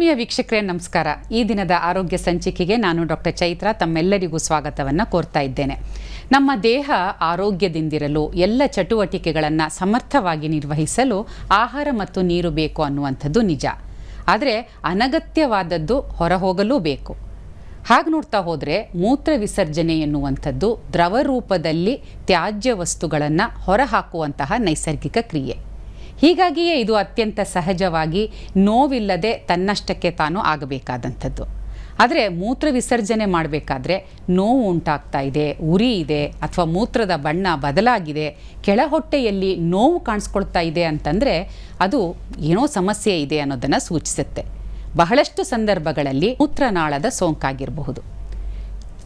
ಆತ್ಮೀಯ ವೀಕ್ಷಕರೇ, ನಮಸ್ಕಾರ. ಈ ದಿನದ ಆರೋಗ್ಯ ಸಂಚಿಕೆಗೆ ನಾನು ಡಾಕ್ಟರ್ ಚೈತ್ರ ತಮ್ಮೆಲ್ಲರಿಗೂ ಸ್ವಾಗತವನ್ನು ಕೋರ್ತಾ ಇದ್ದೇನೆ. ನಮ್ಮ ದೇಹ ಆರೋಗ್ಯದಿಂದಿರಲು, ಎಲ್ಲ ಚಟುವಟಿಕೆಗಳನ್ನು ಸಮರ್ಥವಾಗಿ ನಿರ್ವಹಿಸಲು ಆಹಾರ ಮತ್ತು ನೀರು ಬೇಕು ಅನ್ನುವಂಥದ್ದು ನಿಜ. ಆದರೆ ಅನಗತ್ಯವಾದದ್ದು ಹೊರಹೋಗಲೂ ಬೇಕು. ಹಾಗೆ ನೋಡ್ತಾ ಹೋದರೆ ಮೂತ್ರ ವಿಸರ್ಜನೆ ಎನ್ನುವಂಥದ್ದು ದ್ರವ ರೂಪದಲ್ಲಿ ತ್ಯಾಜ್ಯ ವಸ್ತುಗಳನ್ನು ಹೊರಹಾಕುವಂತಹ ನೈಸರ್ಗಿಕ ಕ್ರಿಯೆ. ಹೀಗಾಗಿಯೇ ಇದು ಅತ್ಯಂತ ಸಹಜವಾಗಿ ನೋವಿಲ್ಲದೆ ತನ್ನಷ್ಟಕ್ಕೆ ತಾನು ಆಗಬೇಕಾದಂಥದ್ದು. ಆದರೆ ಮೂತ್ರ ವಿಸರ್ಜನೆ ಮಾಡಬೇಕಾದ್ರೆ ನೋವು ಉಂಟಾಗ್ತಾ ಇದೆ, ಉರಿ ಇದೆ, ಅಥವಾ ಮೂತ್ರದ ಬಣ್ಣ ಬದಲಾಗಿದೆ, ಕೆಳಹೊಟ್ಟೆಯಲ್ಲಿ ನೋವು ಕಾಣಿಸ್ಕೊಳ್ತಾ ಇದೆ ಅಂತಂದರೆ ಅದು ಏನೋ ಸಮಸ್ಯೆ ಇದೆ ಅನ್ನೋದನ್ನು ಸೂಚಿಸುತ್ತೆ. ಬಹಳಷ್ಟು ಸಂದರ್ಭಗಳಲ್ಲಿ ಮೂತ್ರನಾಳದ ಸೋಂಕಾಗಿರಬಹುದು.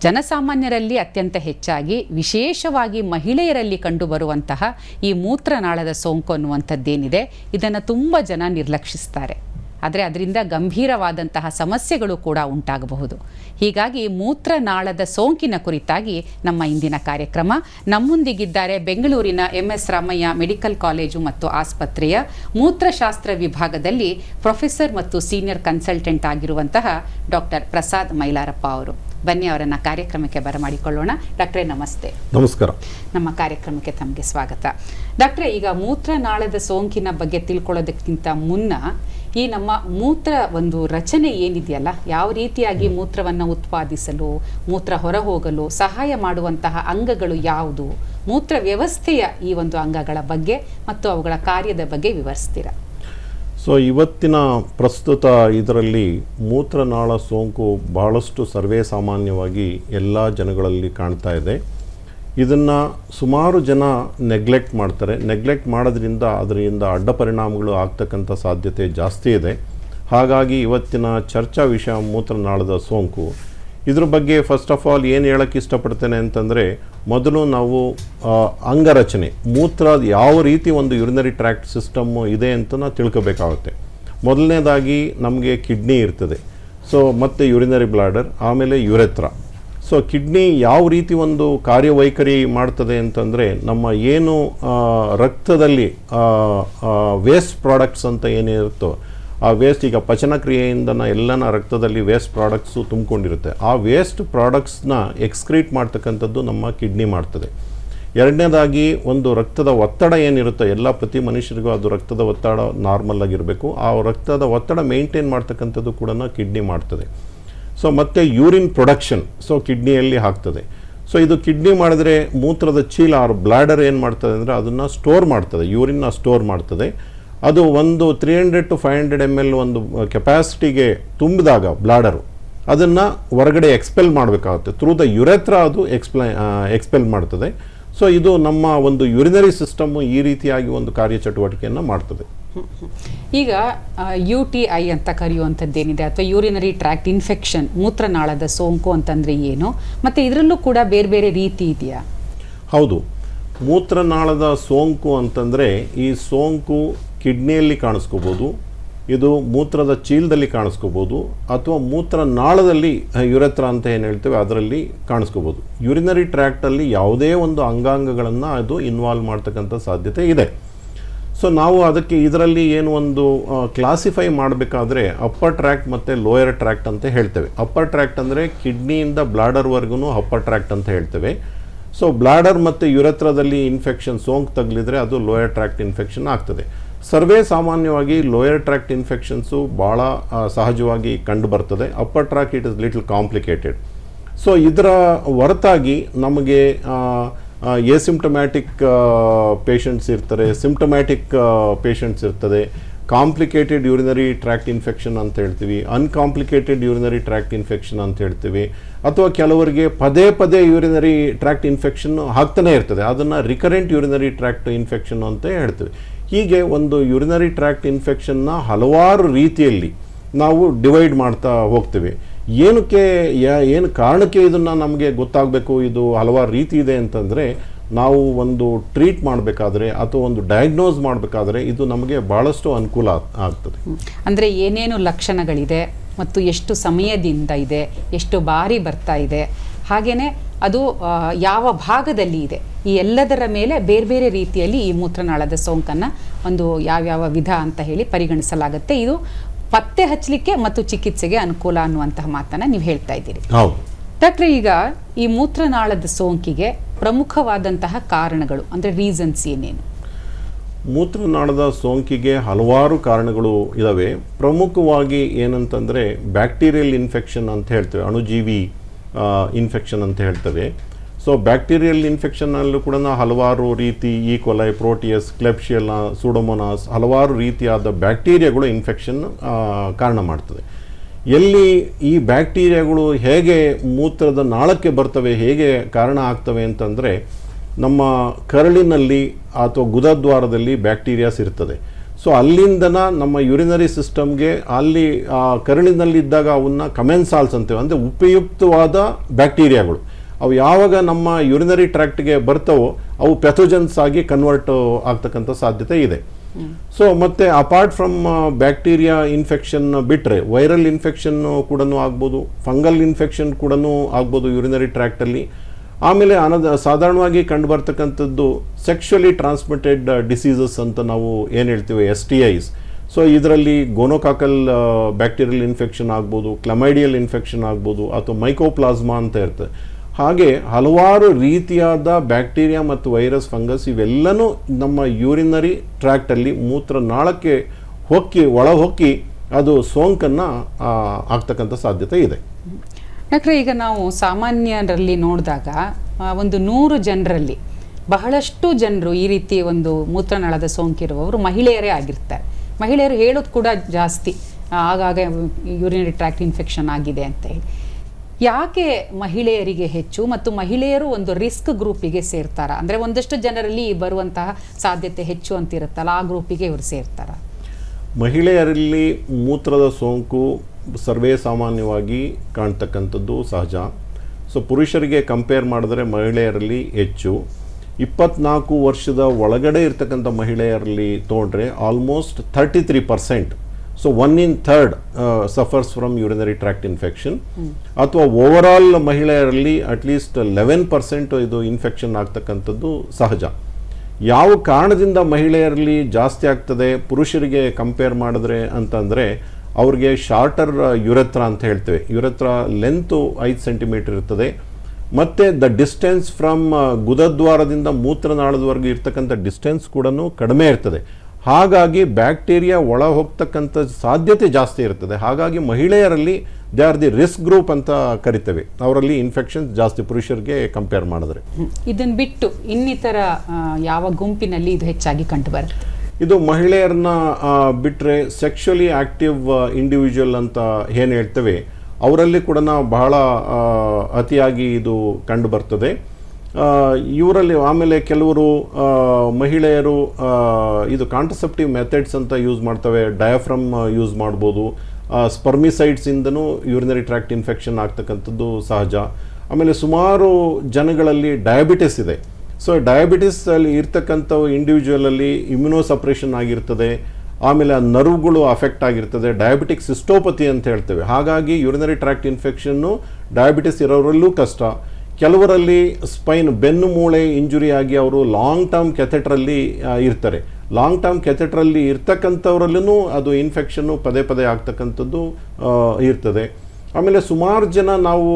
ಜನಸಾಮಾನ್ಯರಲ್ಲಿ ಅತ್ಯಂತ ಹೆಚ್ಚಾಗಿ ವಿಶೇಷವಾಗಿ ಮಹಿಳೆಯರಲ್ಲಿ ಕಂಡುಬರುವಂತಹ ಈ ಮೂತ್ರನಾಳದ ಸೋಂಕು ಅನ್ನುವಂಥದ್ದೇನಿದೆ, ಇದನ್ನು ತುಂಬ ಜನ ನಿರ್ಲಕ್ಷಿಸ್ತಾರೆ. ಆದರೆ ಅದರಿಂದ ಗಂಭೀರವಾದಂತಹ ಸಮಸ್ಯೆಗಳು ಕೂಡ ಉಂಟಾಗಬಹುದು. ಹೀಗಾಗಿ ಮೂತ್ರನಾಳದ ಸೋಂಕಿನ ಕುರಿತಾಗಿ ನಮ್ಮ ಇಂದಿನ ಕಾರ್ಯಕ್ರಮ. ನಮ್ಮೊಂದಿಗಿದ್ದಾರೆ ಬೆಂಗಳೂರಿನ M S Ramaiah medical college ಮತ್ತು ಆಸ್ಪತ್ರೆಯ ಮೂತ್ರಶಾಸ್ತ್ರ ವಿಭಾಗದಲ್ಲಿ ಪ್ರೊಫೆಸರ್ ಮತ್ತು ಸೀನಿಯರ್ ಕನ್ಸಲ್ಟೆಂಟ್ ಆಗಿರುವಂತಹ ಡಾಕ್ಟರ್ ಪ್ರಸಾದ್ ಮೈಲಾರಪ್ಪ ಅವರು. ಬನ್ನಿ ಅವರನ್ನು ಕಾರ್ಯಕ್ರಮಕ್ಕೆ ಬರಮಾಡಿಕೊಳ್ಳೋಣ. ಡಾಕ್ಟ್ರೇ ನಮಸ್ತೆ. ನಮಸ್ಕಾರ. ನಮ್ಮ ಕಾರ್ಯಕ್ರಮಕ್ಕೆ ತಮಗೆ ಸ್ವಾಗತ. ಡಾಕ್ಟ್ರೆ ಈಗ ಮೂತ್ರನಾಳದ ಸೋಂಕಿನ ಬಗ್ಗೆ ತಿಳ್ಕೊಳ್ಳೋದಕ್ಕಿಂತ ಮುನ್ನ ಈ ನಮ್ಮ ಮೂತ್ರ ಒಂದು ರಚನೆ ಏನಿದೆಯಲ್ಲ ಯಾವ ರೀತಿಯಾಗಿ ಮೂತ್ರವನ್ನು ಉತ್ಪಾದಿಸಲು ಮೂತ್ರ ಹೊರಹೋಗಲು ಸಹಾಯ ಮಾಡುವಂತಹ ಅಂಗಗಳು ಯಾವುದು ಮೂತ್ರ ವ್ಯವಸ್ಥೆಯ ಈ ಒಂದು ಅಂಗಗಳ ಬಗ್ಗೆ ಮತ್ತು ಅವುಗಳ ಕಾರ್ಯದ ಬಗ್ಗೆ ವಿವರಿಸ್ತೀರಾ? ಸೊ ಇವತ್ತಿನ ಪ್ರಸ್ತುತ ಇದರಲ್ಲಿ ಮೂತ್ರನಾಳ ಸೋಂಕು ಬಹಳಷ್ಟು ಸರ್ವೇ ಸಾಮಾನ್ಯವಾಗಿ ಎಲ್ಲ ಜನಗಳಲ್ಲಿ ಕಾಣ್ತಾ ಇದೆ. ಇದನ್ನು ಸುಮಾರು ಜನ ನೆಗ್ಲೆಕ್ಟ್ ಮಾಡ್ತಾರೆ. ನೆಗ್ಲೆಕ್ಟ್ ಮಾಡೋದ್ರಿಂದ ಅದರಿಂದ ಅಡ್ಡ ಪರಿಣಾಮಗಳು ಆಗ್ತಕ್ಕಂಥ ಸಾಧ್ಯತೆ ಜಾಸ್ತಿ ಇದೆ. ಹಾಗಾಗಿ ಇವತ್ತಿನ ಚರ್ಚಾ ವಿಷಯ ಮೂತ್ರನಾಳದ ಸೋಂಕು. ಇದ್ರ ಬಗ್ಗೆ ಫಸ್ಟ್ ಆಫ್ ಆಲ್ ಏನು ಹೇಳಕ್ಕೆ ಇಷ್ಟಪಡ್ತೇನೆ ಅಂತಂದರೆ ಮೊದಲು ನಾವು ಅಂಗರಚನೆ, ಮೂತ್ರ ಯಾವ ರೀತಿ ಒಂದು ಯುರಿನರಿ ಟ್ರ್ಯಾಕ್ಟ್ ಸಿಸ್ಟಮ್ಮು ಇದೆ ಅಂತ ನಾವು ತಿಳ್ಕೊಬೇಕಾಗುತ್ತೆ. ಮೊದಲನೇದಾಗಿ ನಮಗೆ ಕಿಡ್ನಿ ಇರ್ತದೆ. ಸೊ ಮತ್ತು ಯುರಿನರಿ ಬ್ಲಾಡರ್ ಆಮೇಲೆ ಯುರೆತ್ರ ಸೊ ಕಿಡ್ನಿ ಯಾವ ರೀತಿ ಒಂದು ಕಾರ್ಯವೈಖರಿ ಮಾಡ್ತದೆ ಅಂತಂದರೆ, ನಮ್ಮ ಏನು ರಕ್ತದಲ್ಲಿ ವೇಸ್ಟ್ ಪ್ರಾಡಕ್ಟ್ಸ್ ಅಂತ ಏನಿರುತ್ತೋ ಆ ವೇಸ್ಟ್ ಈಗ ಪಚನ ಕ್ರಿಯೆಯಿಂದ ಎಲ್ಲನ ರಕ್ತದಲ್ಲಿ ವೇಸ್ಟ್ ಪ್ರಾಡಕ್ಟ್ಸು ತುಂಬಿಕೊಂಡಿರುತ್ತೆ. ಆ ವೇಸ್ಟ್ ಪ್ರಾಡಕ್ಟ್ಸ್ನ ಎಕ್ಸ್ಕ್ರೀಟ್ ಮಾಡ್ತಕ್ಕಂಥದ್ದು ನಮ್ಮ ಕಿಡ್ನಿ ಮಾಡ್ತದೆ. ಎರಡನೇದಾಗಿ ಒಂದು ರಕ್ತದ ಒತ್ತಡ ಏನಿರುತ್ತೆ, ಎಲ್ಲ ಪ್ರತಿ ಮನುಷ್ಯರಿಗೂ ಅದು ರಕ್ತದ ಒತ್ತಡ ನಾರ್ಮಲ್ ಆಗಿರಬೇಕು. ಆ ರಕ್ತದ ಒತ್ತಡ ಮೇಂಟೈನ್ ಮಾಡ್ತಕ್ಕಂಥದ್ದು ಕೂಡ ಕಿಡ್ನಿ ಮಾಡ್ತದೆ. ಸೊ ಮತ್ತು ಯೂರಿನ್ ಪ್ರೊಡಕ್ಷನ್ ಸೊ ಕಿಡ್ನಿಯಲ್ಲಿ ಹಾಕ್ತದೆ. ಸೊ ಇದು ಕಿಡ್ನಿ ಮಾಡಿದ್ರೆ ಮೂತ್ರದ ಚೀಲ ಆರ್ ಬ್ಲಾಡರ್ ಏನು ಮಾಡ್ತದೆ ಅಂದರೆ ಅದನ್ನು ಸ್ಟೋರ್ ಮಾಡ್ತದೆ ಯೂರಿನ್ನ ಸ್ಟೋರ್ ಮಾಡ್ತದೆ. ಅದು ಒಂದು three hundred to five hundred M L ಒಂದು ಕೆಪಾಸಿಟಿಗೆ ತುಂಬಿದಾಗ ಬ್ಲಾಡರು ಅದನ್ನು ಹೊರಗಡೆ ಎಕ್ಸ್ಪೆಲ್ ಮಾಡಬೇಕಾಗುತ್ತೆ. ಥ್ರೂ ದ ಯುರೆತ್ರ ಅದು ಎಕ್ಸ್ಪ್ಲ ಎಕ್ಸ್ಪೆಲ್ ಮಾಡ್ತದೆ. ಸೊ ಇದು ನಮ್ಮ ಒಂದು ಯುರಿನರಿ ಸಿಸ್ಟಮ್ಮು ಈ ರೀತಿಯಾಗಿ ಒಂದು ಕಾರ್ಯಚಟುವಟಿಕೆಯನ್ನು ಮಾಡ್ತದೆ. ಈಗ ಯು ಟಿ ಐ ಅಂತ ಕರೆಯುವಂಥದ್ದೇನಿದೆ ಅಥವಾ ಯೂರಿನರಿ ಟ್ರ್ಯಾಕ್ಟ್ ಇನ್ಫೆಕ್ಷನ್ ಮೂತ್ರನಾಳದ ಸೋಂಕು ಅಂತಂದರೆ ಏನು? ಮತ್ತು ಇದರಲ್ಲೂ ಕೂಡ ಬೇರೆ ಬೇರೆ ರೀತಿ ಇದೆಯಾ? ಹೌದು. ಮೂತ್ರನಾಳದ ಸೋಂಕು ಅಂತಂದರೆ ಈ ಸೋಂಕು ಕಿಡ್ನಿಯಲ್ಲಿ ಕಾಣಿಸ್ಕೋಬೋದು, ಇದು ಮೂತ್ರದ ಚೀಲದಲ್ಲಿ ಕಾಣಿಸ್ಕೋಬೋದು, ಅಥವಾ ಮೂತ್ರನಾಳದಲ್ಲಿ ಯುರೆತ್ರ ಅಂತ ಏನು ಹೇಳ್ತೇವೆ, ಅದರಲ್ಲಿ ಕಾಣಿಸ್ಕೋಬೋದು. ಯುರಿನರಿ ಟ್ರ್ಯಾಕ್ಟಲ್ಲಿ ಯಾವುದೇ ಒಂದು ಅಂಗಾಂಗಗಳನ್ನು ಅದು ಇನ್ವಾಲ್ವ್ ಮಾಡ್ತಕ್ಕಂಥ ಸಾಧ್ಯತೆ ಇದೆ. ಸೊ ನಾವು ಅದಕ್ಕೆ ಇದರಲ್ಲಿ ಏನು ಒಂದು ಕ್ಲಾಸಿಫೈ ಮಾಡಬೇಕಾದ್ರೆ ಅಪ್ಪರ್ ಟ್ರ್ಯಾಕ್ಟ್ ಮತ್ತು ಲೋಯರ್ ಟ್ರ್ಯಾಕ್ಟ್ ಅಂತ ಹೇಳ್ತೇವೆ. ಅಪ್ಪರ್ ಟ್ರ್ಯಾಕ್ಟ್ ಅಂದರೆ ಕಿಡ್ನಿಯಿಂದ ಬ್ಲಾಡರ್ವರೆಗೂ ಅಪ್ಪರ್ ಟ್ರ್ಯಾಕ್ಟ್ ಅಂತ ಹೇಳ್ತೇವೆ. ಸೊ ಬ್ಲಾಡರ್ ಮತ್ತು ಯುರತ್ರದಲ್ಲಿ ಇನ್ಫೆಕ್ಷನ್ ಸೋಂಕು ತಗಲಿದ್ರೆ ಅದು ಲೋಯರ್ ಟ್ರ್ಯಾಕ್ಟ್ ಇನ್ಫೆಕ್ಷನ್ ಆಗ್ತದೆ. ಸರ್ವೇ ಸಾಮಾನ್ಯವಾಗಿ ಲೋಯರ್ ಟ್ರ್ಯಾಕ್ಟ್ ಇನ್ಫೆಕ್ಷನ್ಸು ಭಾಳ ಸಹಜವಾಗಿ ಕಂಡು ಬರ್ತದೆ upper tract it is little complicated so ಇದರ ಹೊರತಾಗಿ ನಮಗೆ ಎಸಿಂಪ್ಟಮ್ಯಾಟಿಕ್ ಪೇಷಂಟ್ಸ್ ಇರ್ತಾರೆ ಸಿಂಪ್ಟಮ್ಯಾಟಿಕ್ ಪೇಷಂಟ್ಸ್ ಇರ್ತದೆ. ಕಾಂಪ್ಲಿಕೇಟೆಡ್ ಯೂರಿನರಿ ಟ್ರ್ಯಾಕ್ಟ್ ಇನ್ಫೆಕ್ಷನ್ ಅಂತ ಹೇಳ್ತೀವಿ. ಅನ್ಕಾಂಪ್ಲಿಕೇಟೆಡ್ ಯೂರಿನರಿ ಟ್ರ್ಯಾಕ್ಟ್ ಇನ್ಫೆಕ್ಷನ್ ಅಂತ ಹೇಳ್ತೀವಿ. ಅಥವಾ ಕೆಲವರಿಗೆ ಪದೇ ಪದೇ ಯೂರಿನರಿ ಟ್ರ್ಯಾಕ್ಟ್ ಇನ್ಫೆಕ್ಷನ್ ಆಗ್ತಾನೆ ಇರ್ತದೆ. ಅದನ್ನು ರಿಕರೆಂಟ್ ಯೂರಿನರಿ ಟ್ರ್ಯಾಕ್ಟ್ ಇನ್ಫೆಕ್ಷನ್ ಅಂತ ಹೇಳ್ತೀವಿ. ಹೀಗೆ ಒಂದು ಯುರಿನರಿ ಟ್ರ್ಯಾಕ್ಟ್ ಇನ್ಫೆಕ್ಷನ್ನ ಹಲವಾರು ರೀತಿಯಲ್ಲಿ ನಾವು ಡಿವೈಡ್ ಮಾಡ್ತಾ ಹೋಗ್ತೇವೆ. ಏನಕ್ಕೆ ಏನು ಕಾರಣಕ್ಕೆ ಇದನ್ನು ನಮಗೆ ಗೊತ್ತಾಗಬೇಕು? ಇದು ಹಲವಾರು ರೀತಿ ಇದೆ ಅಂತಂದರೆ, ನಾವು ಒಂದು ಟ್ರೀಟ್ ಮಾಡಬೇಕಾದ್ರೆ ಅಥವಾ ಒಂದು ಡಯಾಗ್ನೋಸ್ ಮಾಡಬೇಕಾದ್ರೆ ಇದು ನಮಗೆ ಭಾಳಷ್ಟು ಅನುಕೂಲ ಆಗ್- ಆಗ್ತದೆ. ಅಂದರೆ ಏನೇನು ಲಕ್ಷಣಗಳಿದೆ ಮತ್ತು ಎಷ್ಟು ಸಮಯದಿಂದ ಇದೆ, ಎಷ್ಟು ಬಾರಿ ಬರ್ತಾ ಇದೆ ಹಾಗೆಯೇ ಅದು ಯಾವ ಭಾಗದಲ್ಲಿ ಇದೆ? ಈ ಎಲ್ಲದರ ಮೇಲೆ ಬೇರೆ ಬೇರೆ ರೀತಿಯಲ್ಲಿ ಈ ಮೂತ್ರನಾಳದ ಸೋಂಕನ್ನು ಒಂದು ಯಾವ್ಯಾವ ವಿಧ ಅಂತ ಹೇಳಿ ಪರಿಗಣಿಸಲಾಗುತ್ತೆ. ಇದು ಪತ್ತೆ ಹಚ್ಚಲಿಕ್ಕೆ ಮತ್ತು ಚಿಕಿತ್ಸೆಗೆ ಅನುಕೂಲ ಅನ್ನುವಂತಹ ಮಾತನ್ನು ನೀವು ಹೇಳ್ತಾ ಇದ್ದೀರಿ. ಡಾಕ್ಟ್ರೆ ಈಗ ಈ ಮೂತ್ರನಾಳದ ಸೋಂಕಿಗೆ ಪ್ರಮುಖವಾದಂತಹ ಕಾರಣಗಳು ಅಂದರೆ ರೀಸನ್ಸ್ ಏನೇನು? ಮೂತ್ರನಾಳದ ಸೋಂಕಿಗೆ ಹಲವಾರು ಕಾರಣಗಳು ಇದ್ದಾವೆ ಪ್ರಮುಖವಾಗಿ ಏನಂತಂದರೆ ಬ್ಯಾಕ್ಟೀರಿಯಲ್ ಇನ್ಫೆಕ್ಷನ್ ಅಂತ ಹೇಳ್ತೇವೆ ಅಣುಜೀವಿ ಇನ್ಫೆಕ್ಷನ್ ಅಂತ ಹೇಳ್ತೇವೆ. ಸೊ ಬ್ಯಾಕ್ಟೀರಿಯಲ್ ಇನ್ಫೆಕ್ಷನ್ನಲ್ಲೂ ಕೂಡ ಹಲವಾರು ರೀತಿ ಈ ಕೊಲೈ ಪ್ರೋಟಿಯಸ್ ಕ್ಲೆಪ್ಶಿಯಲ್ ಸೂಡೋಮೊನಾಸ್ ಹಲವಾರು ರೀತಿಯಾದ ಬ್ಯಾಕ್ಟೀರಿಯಾಗಳು ಇನ್ಫೆಕ್ಷನ್ ಕಾರಣ ಮಾಡ್ತದೆ. ಎಲ್ಲಿ ಈ ಬ್ಯಾಕ್ಟೀರಿಯಾಗಳು ಹೇಗೆ ಮೂತ್ರದ ನಾಳಕ್ಕೆ ಬರ್ತವೆ, ಹೇಗೆ ಕಾರಣ ಆಗ್ತವೆ ಅಂತಂದರೆ ನಮ್ಮ ಕರಳಿನಲ್ಲಿ ಅಥವಾ ಗುದದ್ವಾರದಲ್ಲಿ ಬ್ಯಾಕ್ಟೀರಿಯಾಸ್ ಇರ್ತದೆ. ಸೊ ಅಲ್ಲಿಂದನ ನಮ್ಮ ಯುರಿನರಿ ಸಿಸ್ಟಮ್ಗೆ ಅಲ್ಲಿ, ಆ, ಕರಳಿನಲ್ಲಿದ್ದಾಗ ಅವನ್ನ ಕಮೆನ್ಸಾಲ್ಸ್ ಅಂತೇವೆ. ಅಂದರೆ ಉಪಯುಕ್ತವಾದ ಬ್ಯಾಕ್ಟೀರಿಯಾಗಳು. ಅವು ಯಾವಾಗ ನಮ್ಮ ಯುರಿನರಿ ಟ್ರ್ಯಾಕ್ಟ್ಗೆ ಬರ್ತವೋ, ಅವು ಪೆಥೋಜನ್ಸ್ ಆಗಿ ಕನ್ವರ್ಟ್ ಆಗ್ತಕ್ಕಂಥ ಸಾಧ್ಯತೆ ಇದೆ. ಸೊ ಮತ್ತೆ ಅಪಾರ್ಟ್ ಫ್ರಮ್ ಬ್ಯಾಕ್ಟೀರಿಯಾ ಇನ್ಫೆಕ್ಷನ್ ಬಿಟ್ಟರೆ ವೈರಲ್ ಇನ್ಫೆಕ್ಷನ್ ಕೂಡ ಆಗ್ಬೋದು ಫಂಗಲ್ ಇನ್ಫೆಕ್ಷನ್ ಕೂಡ ಆಗ್ಬೋದು ಯುರಿನರಿ ಟ್ರ್ಯಾಕ್ಟಲ್ಲಿ ಆಮೇಲೆ ಅನದ ಸಾಧಾರಣವಾಗಿ ಕಂಡು ಬರ್ತಕ್ಕಂಥದ್ದು ಸೆಕ್ಷುಲಿ ಟ್ರಾನ್ಸ್ಮಿಟೆಡ್ ಡಿಸೀಸಸ್ ಅಂತ ನಾವು ಏನು ಹೇಳ್ತೀವಿ ಎಸ್ ಟಿ ಐಸ್ ಸೊ ಇದರಲ್ಲಿ ಗೋನೋಕಾಕಲ್ ಬ್ಯಾಕ್ಟೀರಿಯಲ್ ಇನ್ಫೆಕ್ಷನ್ ಆಗ್ಬೋದು ಕ್ಲಮೈಡಿಯಲ್ ಇನ್ಫೆಕ್ಷನ್ ಆಗ್ಬೋದು, ಅಥವಾ ಮೈಕೋಪ್ಲಾಸ್ಮಾ ಅಂತ ಇರ್ತದೆ ಹಾಗೆ ಹಲವಾರು ರೀತಿಯಾದ ಬ್ಯಾಕ್ಟೀರಿಯಾ ಮತ್ತು ವೈರಸ್ ಫಂಗಸ್ ಇವೆಲ್ಲನೂ ನಮ್ಮ ಯೂರಿನರಿ ಟ್ರ್ಯಾಕ್ಟಲ್ಲಿ ಮೂತ್ರನಾಳಕ್ಕೆ ಹೊಕ್ಕಿ ಒಳ ಹೊಕ್ಕಿ ಅದು ಸೋಂಕನ್ನು ಆಗ್ತಕ್ಕಂಥ ಸಾಧ್ಯತೆ ಇದೆ. ಡಾಕ್ಟ್ರೆ ಈಗ ನಾವು ಸಾಮಾನ್ಯರಲ್ಲಿ ನೋಡಿದಾಗ ಒಂದು ನೂರು ಜನರಲ್ಲಿ ಬಹಳಷ್ಟು ಜನರು ಈ ರೀತಿ ಒಂದು ಮೂತ್ರನಾಳದ ಸೋಂಕಿರುವವರು ಮಹಿಳೆಯರೇ ಆಗಿರ್ತಾರೆ. ಮಹಿಳೆಯರು ಹೇಳೋದು ಕೂಡ ಜಾಸ್ತಿ ಆಗಾಗ ಯೂರಿನರಿ ಟ್ರ್ಯಾಕ್ಟ್ ಇನ್ಫೆಕ್ಷನ್ ಆಗಿದೆ ಅಂತ ಹೇಳಿ. ಯಾಕೆ ಮಹಿಳೆಯರಿಗೆ ಹೆಚ್ಚು ಮತ್ತು ಮಹಿಳೆಯರು ಒಂದು ರಿಸ್ಕ್ ಗ್ರೂಪಿಗೆ ಸೇರ್ತಾರ? ಅಂದರೆ ಒಂದಷ್ಟು ಜನರಲ್ಲಿ ಬರುವಂತಹ ಸಾಧ್ಯತೆ ಹೆಚ್ಚು ಅಂತಿರುತ್ತಲ್ಲ, ಆ ಗ್ರೂಪಿಗೆ ಇವರು ಸೇರ್ತಾರ. ಮಹಿಳೆಯರಲ್ಲಿ ಮೂತ್ರದ ಸೋಂಕು ಸರ್ವೇ ಸಾಮಾನ್ಯವಾಗಿ ಕಾಣ್ತಕ್ಕಂಥದ್ದು ಸಹಜ. ಸೊ ಪುರುಷರಿಗೆ ಕಂಪೇರ್ ಮಾಡಿದ್ರೆ ಮಹಿಳೆಯರಲ್ಲಿ ಹೆಚ್ಚು. ಇಪ್ಪತ್ನಾಲ್ಕು ವರ್ಷದ ಒಳಗಡೆ ಇರ್ತಕ್ಕಂಥ ಮಹಿಳೆಯರಲ್ಲಿ ತೊಗೊಂಡ್ರೆ almost thirty three percent so one in third suffers from urinary tract infection ಅಥವಾ ಓವರಾಲ್ ಮಹಿಳೆಯರಲ್ಲಿ ಅಟ್ಲೀಸ್ಟ್ ಲೆವೆನ್ ಪರ್ಸೆಂಟ್ ಇದು ಇನ್ಫೆಕ್ಷನ್ ಆಗ್ತಕ್ಕಂಥದ್ದು ಸಹಜ. ಯಾವ ಕಾರಣದಿಂದ ಮಹಿಳೆಯರಲ್ಲಿ ಜಾಸ್ತಿ ಆಗ್ತದೆ ಪುರುಷರಿಗೆ ಕಂಪೇರ್ ಮಾಡಿದ್ರೆ ಅಂತಂದರೆ ಅವ್ರಿಗೆ ಶಾರ್ಟರ್ ಯುರತ್ರ ಅಂತ ಹೇಳ್ತೇವೆ. ಯುರತ್ರ ಲೆಂತು ಐದು ಸೆಂಟಿಮೀಟರ್ ಇರ್ತದೆ. ಮತ್ತು ದ ಡಿಸ್ಟೆನ್ಸ್ ಫ್ರಮ್ ಗುದದ್ವಾರದಿಂದ ಮೂತ್ರನಾಳದವರೆಗೂ ಇರ್ತಕ್ಕಂಥ ಡಿಸ್ಟೆನ್ಸ್ ಕೂಡ ಕಡಿಮೆ ಇರ್ತದೆ. ಹಾಗಾಗಿ ಬ್ಯಾಕ್ಟೀರಿಯಾ ಒಳ ಹೋಗ್ತಕ್ಕಂಥ ಸಾಧ್ಯತೆ ಜಾಸ್ತಿ ಇರ್ತದೆ. ಹಾಗಾಗಿ ಮಹಿಳೆಯರಲ್ಲಿ they are the risk group ಅಂತ ಕರಿತೇವೆ. ಅವರಲ್ಲಿ ಇನ್ಫೆಕ್ಷನ್ಸ್ ಜಾಸ್ತಿ ಪುರುಷರಿಗೆ ಕಂಪೇರ್ ಮಾಡಿದ್ರೆ. ಇದನ್ನು ಬಿಟ್ಟು ಇನ್ನಿತರ ಯಾವ ಗುಂಪಿನಲ್ಲಿ ಇದು ಹೆಚ್ಚಾಗಿ ಕಂಡುಬರುತ್ತೆ ಇದು ಮಹಿಳೆಯರನ್ನ ಬಿಟ್ಟರೆ ಸೆಕ್ಷುಲಿ ಆಕ್ಟಿವ್ ಇಂಡಿವಿಜುವಲ್ ಅಂತ ಏನು ಹೇಳ್ತೇವೆ, ಅವರಲ್ಲಿ ಕೂಡ ಬಹಳ ಅತಿಯಾಗಿ ಇದು ಕಂಡು ಬರ್ತದೆ. ಇವರಲ್ಲಿ ಆಮೇಲೆ ಕೆಲವರು ಮಹಿಳೆಯರು ಇದು ಕಾಂಟ್ರಸೆಪ್ಟಿವ್ ಮೆಥಡ್ಸ್ ಅಂತ ಯೂಸ್ ಮಾಡ್ತವೆ ಡಯಾಫ್ರಮ್ ಯೂಸ್ ಮಾಡ್ಬೋದು ಸ್ಪರ್ಮಿಸೈಡ್ಸಿಂದನೂ ಯೂರಿನರಿ ಟ್ರ್ಯಾಕ್ಟ್ ಇನ್ಫೆಕ್ಷನ್ ಆಗ್ತಕ್ಕಂಥದ್ದು ಸಹಜ. ಆಮೇಲೆ ಸುಮಾರು ಜನಗಳಲ್ಲಿ ಡಯಾಬಿಟಿಸ್ ಇದೆ. ಸೊ ಡಯಾಬಿಟಿಸ್ ಅಲ್ಲಿ ಇರ್ತಕ್ಕಂಥವು ಇಂಡಿವಿಜುವಲಲ್ಲಿ ಇಮ್ಯುನೋ ಸಪ್ರೇಷನ್ ಆಗಿರ್ತದೆ, ಆಮೇಲೆ ಆ ನರ್ವ್ಗಳು ಅಫೆಕ್ಟ್ ಆಗಿರ್ತದೆ ಡಯಾಬಿಟಿಕ್ ಸಿಸ್ಟೋಪತಿ ಅಂತ ಹೇಳ್ತೇವೆ. ಹಾಗಾಗಿ ಯೂರಿನರಿ ಟ್ರ್ಯಾಕ್ಟ್ ಇನ್ಫೆಕ್ಷನ್ನು ಡಯಾಬಿಟಿಸ್ ಇರೋರಲ್ಲೂ ಕಷ್ಟ. ಕೆಲವರಲ್ಲಿ ಸ್ಪೈನ್ ಬೆನ್ನು ಮೂಳೆ ಇಂಜುರಿ ಆಗಿ ಅವರು ಲಾಂಗ್ ಟರ್ಮ್ ಕೆಥೆಟ್ರಲ್ಲಿ ಇರ್ತಾರೆ. ಲಾಂಗ್ ಟರ್ಮ್ ಕೆಥೆಟ್ರಲ್ಲಿ ಇರ್ತಕ್ಕಂಥವರಲ್ಲೂ ಅದು ಇನ್ಫೆಕ್ಷನ್ನು ಪದೇ ಪದೇ ಆಗ್ತಕ್ಕಂಥದ್ದು ಇರ್ತದೆ. ಆಮೇಲೆ ಸುಮಾರು ಜನ ನಾವು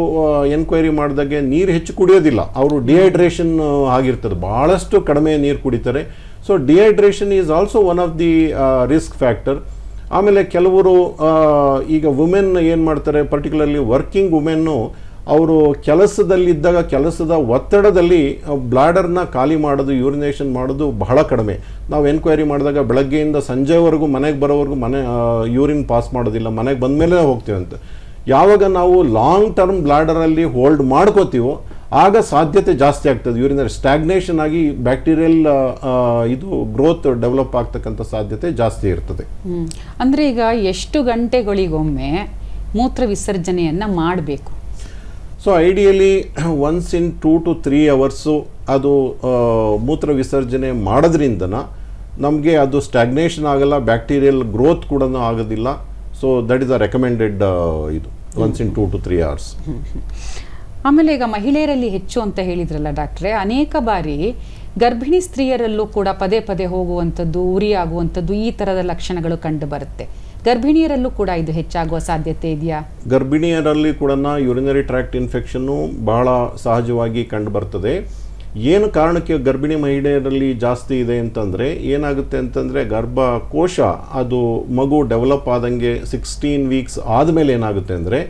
ಎನ್ಕ್ವೈರಿ ಮಾಡಿದಾಗೆ ನೀರು ಹೆಚ್ಚು ಕುಡಿಯೋದಿಲ್ಲ. ಅವರು ಡಿಹೈಡ್ರೇಷನ್ ಆಗಿರ್ತದೆ. ಭಾಳಷ್ಟು ಕಡಿಮೆ ನೀರು ಕುಡಿತಾರೆ. So dehydration is also one of the risk factor ಆಮೇಲೆ ಕೆಲವರು ಈಗ ವುಮೆನ್ ಏನು ಮಾಡ್ತಾರೆ ಪರ್ಟಿಕ್ಯುಲರ್ಲಿ ವರ್ಕಿಂಗ್ ವುಮೆನ್ನು ಅವರು ಕೆಲಸದಲ್ಲಿದ್ದಾಗ, ಕೆಲಸದ ಒತ್ತಡದಲ್ಲಿ ಬ್ಲಾಡರ್ನ ಖಾಲಿ ಮಾಡೋದು ಯೂರಿನೇಷನ್ ಮಾಡೋದು ಬಹಳ ಕಡಿಮೆ. ನಾವು ಎನ್ಕ್ವೈರಿ ಮಾಡಿದಾಗ ಬೆಳಗ್ಗೆಯಿಂದ ಸಂಜೆವರೆಗೂ ಮನೆಗೆ ಬರೋವರೆಗೂ ಮನೆ ಯೂರಿನ್ ಪಾಸ್ ಮಾಡೋದಿಲ್ಲ. ಮನೆಗೆ ಬಂದಮೇಲೆ ಅಂತ ಯಾವಾಗ ನಾವು ಲಾಂಗ್ ಟರ್ಮ್ ಬ್ಲಾಡರಲ್ಲಿ ಹೋಲ್ಡ್ ಮಾಡ್ಕೋತೀವೋ ಆಗ ಸಾಧ್ಯತೆ ಜಾಸ್ತಿ ಆಗ್ತದೆ. ಇವರಿಂದ ಸ್ಟ್ಯಾಗ್ನೇಷನ್ ಆಗಿ ಬ್ಯಾಕ್ಟೀರಿಯಲ್ ಇದು ಗ್ರೋತ್ ಡೆವಲಪ್ ಆಗ್ತಕ್ಕಂಥ ಸಾಧ್ಯತೆ ಜಾಸ್ತಿ ಇರ್ತದೆ. ಅಂದರೆ ಈಗ ಎಷ್ಟು ಗಂಟೆಗಳಿಗೊಮ್ಮೆ ಮೂತ್ರ ವಿಸರ್ಜನೆಯನ್ನು ಮಾಡಬೇಕು? So ideally once in two to three hours ಅದು ಮೂತ್ರ ವಿಸರ್ಜನೆ ಮಾಡೋದ್ರಿಂದ ನಮಗೆ ಅದು ಸ್ಟ್ಯಾಗ್ನೇಷನ್ ಆಗಲ್ಲ ಬ್ಯಾಕ್ಟೀರಿಯಲ್ ಗ್ರೋತ್ ಕೂಡ ಆಗೋದಿಲ್ಲ. So that is a recommended ಇದು. Once in two to three hours ಆಮೇಲೆ ಈಗ ಮಹಿಳೆಯರಲ್ಲಿ ಹೆಚ್ಚು ಅಂತ ಹೇಳಿದ್ರಲ್ಲ ಡಾಕ್ಟ್ರೆ ಅನೇಕ ಬಾರಿ ಗರ್ಭಿಣಿ ಸ್ತ್ರೀಯರಲ್ಲೂ ಕೂಡ ಪದೇ ಪದೇ ಹೋಗುವಂಥದ್ದು ಉರಿಯಾಗುವಂಥದ್ದು ಈ ಥರದ ಲಕ್ಷಣಗಳು ಕಂಡು ಬರುತ್ತೆ. ಗರ್ಭಿಣಿಯರಲ್ಲೂ ಕೂಡ ಇದು ಹೆಚ್ಚಾಗುವ ಸಾಧ್ಯತೆ ಇದೆಯಾ? ಗರ್ಭಿಣಿಯರಲ್ಲಿ ಕೂಡ ಯೂರಿನರಿ ಟ್ರ್ಯಾಕ್ಟ್ ಇನ್ಫೆಕ್ಷನ್ನು ಬಹಳ ಸಹಜವಾಗಿ ಕಂಡು ಬರ್ತದೆ. ಏನು ಕಾರಣಕ್ಕೆ ಗರ್ಭಿಣಿ ಮಹಿಳೆಯರಲ್ಲಿ ಜಾಸ್ತಿ ಇದೆ ಅಂತಂದರೆ ಏನಾಗುತ್ತೆ ಅಂತಂದರೆ ಗರ್ಭಕೋಶ ಅದು ಮಗು ಡೆವಲಪ್ ಆದಂಗೆ ಸಿಕ್ಸ್ಟೀನ್ ವೀಕ್ಸ್ ಆದಮೇಲೆ ಏನಾಗುತ್ತೆ ಅಂದರೆ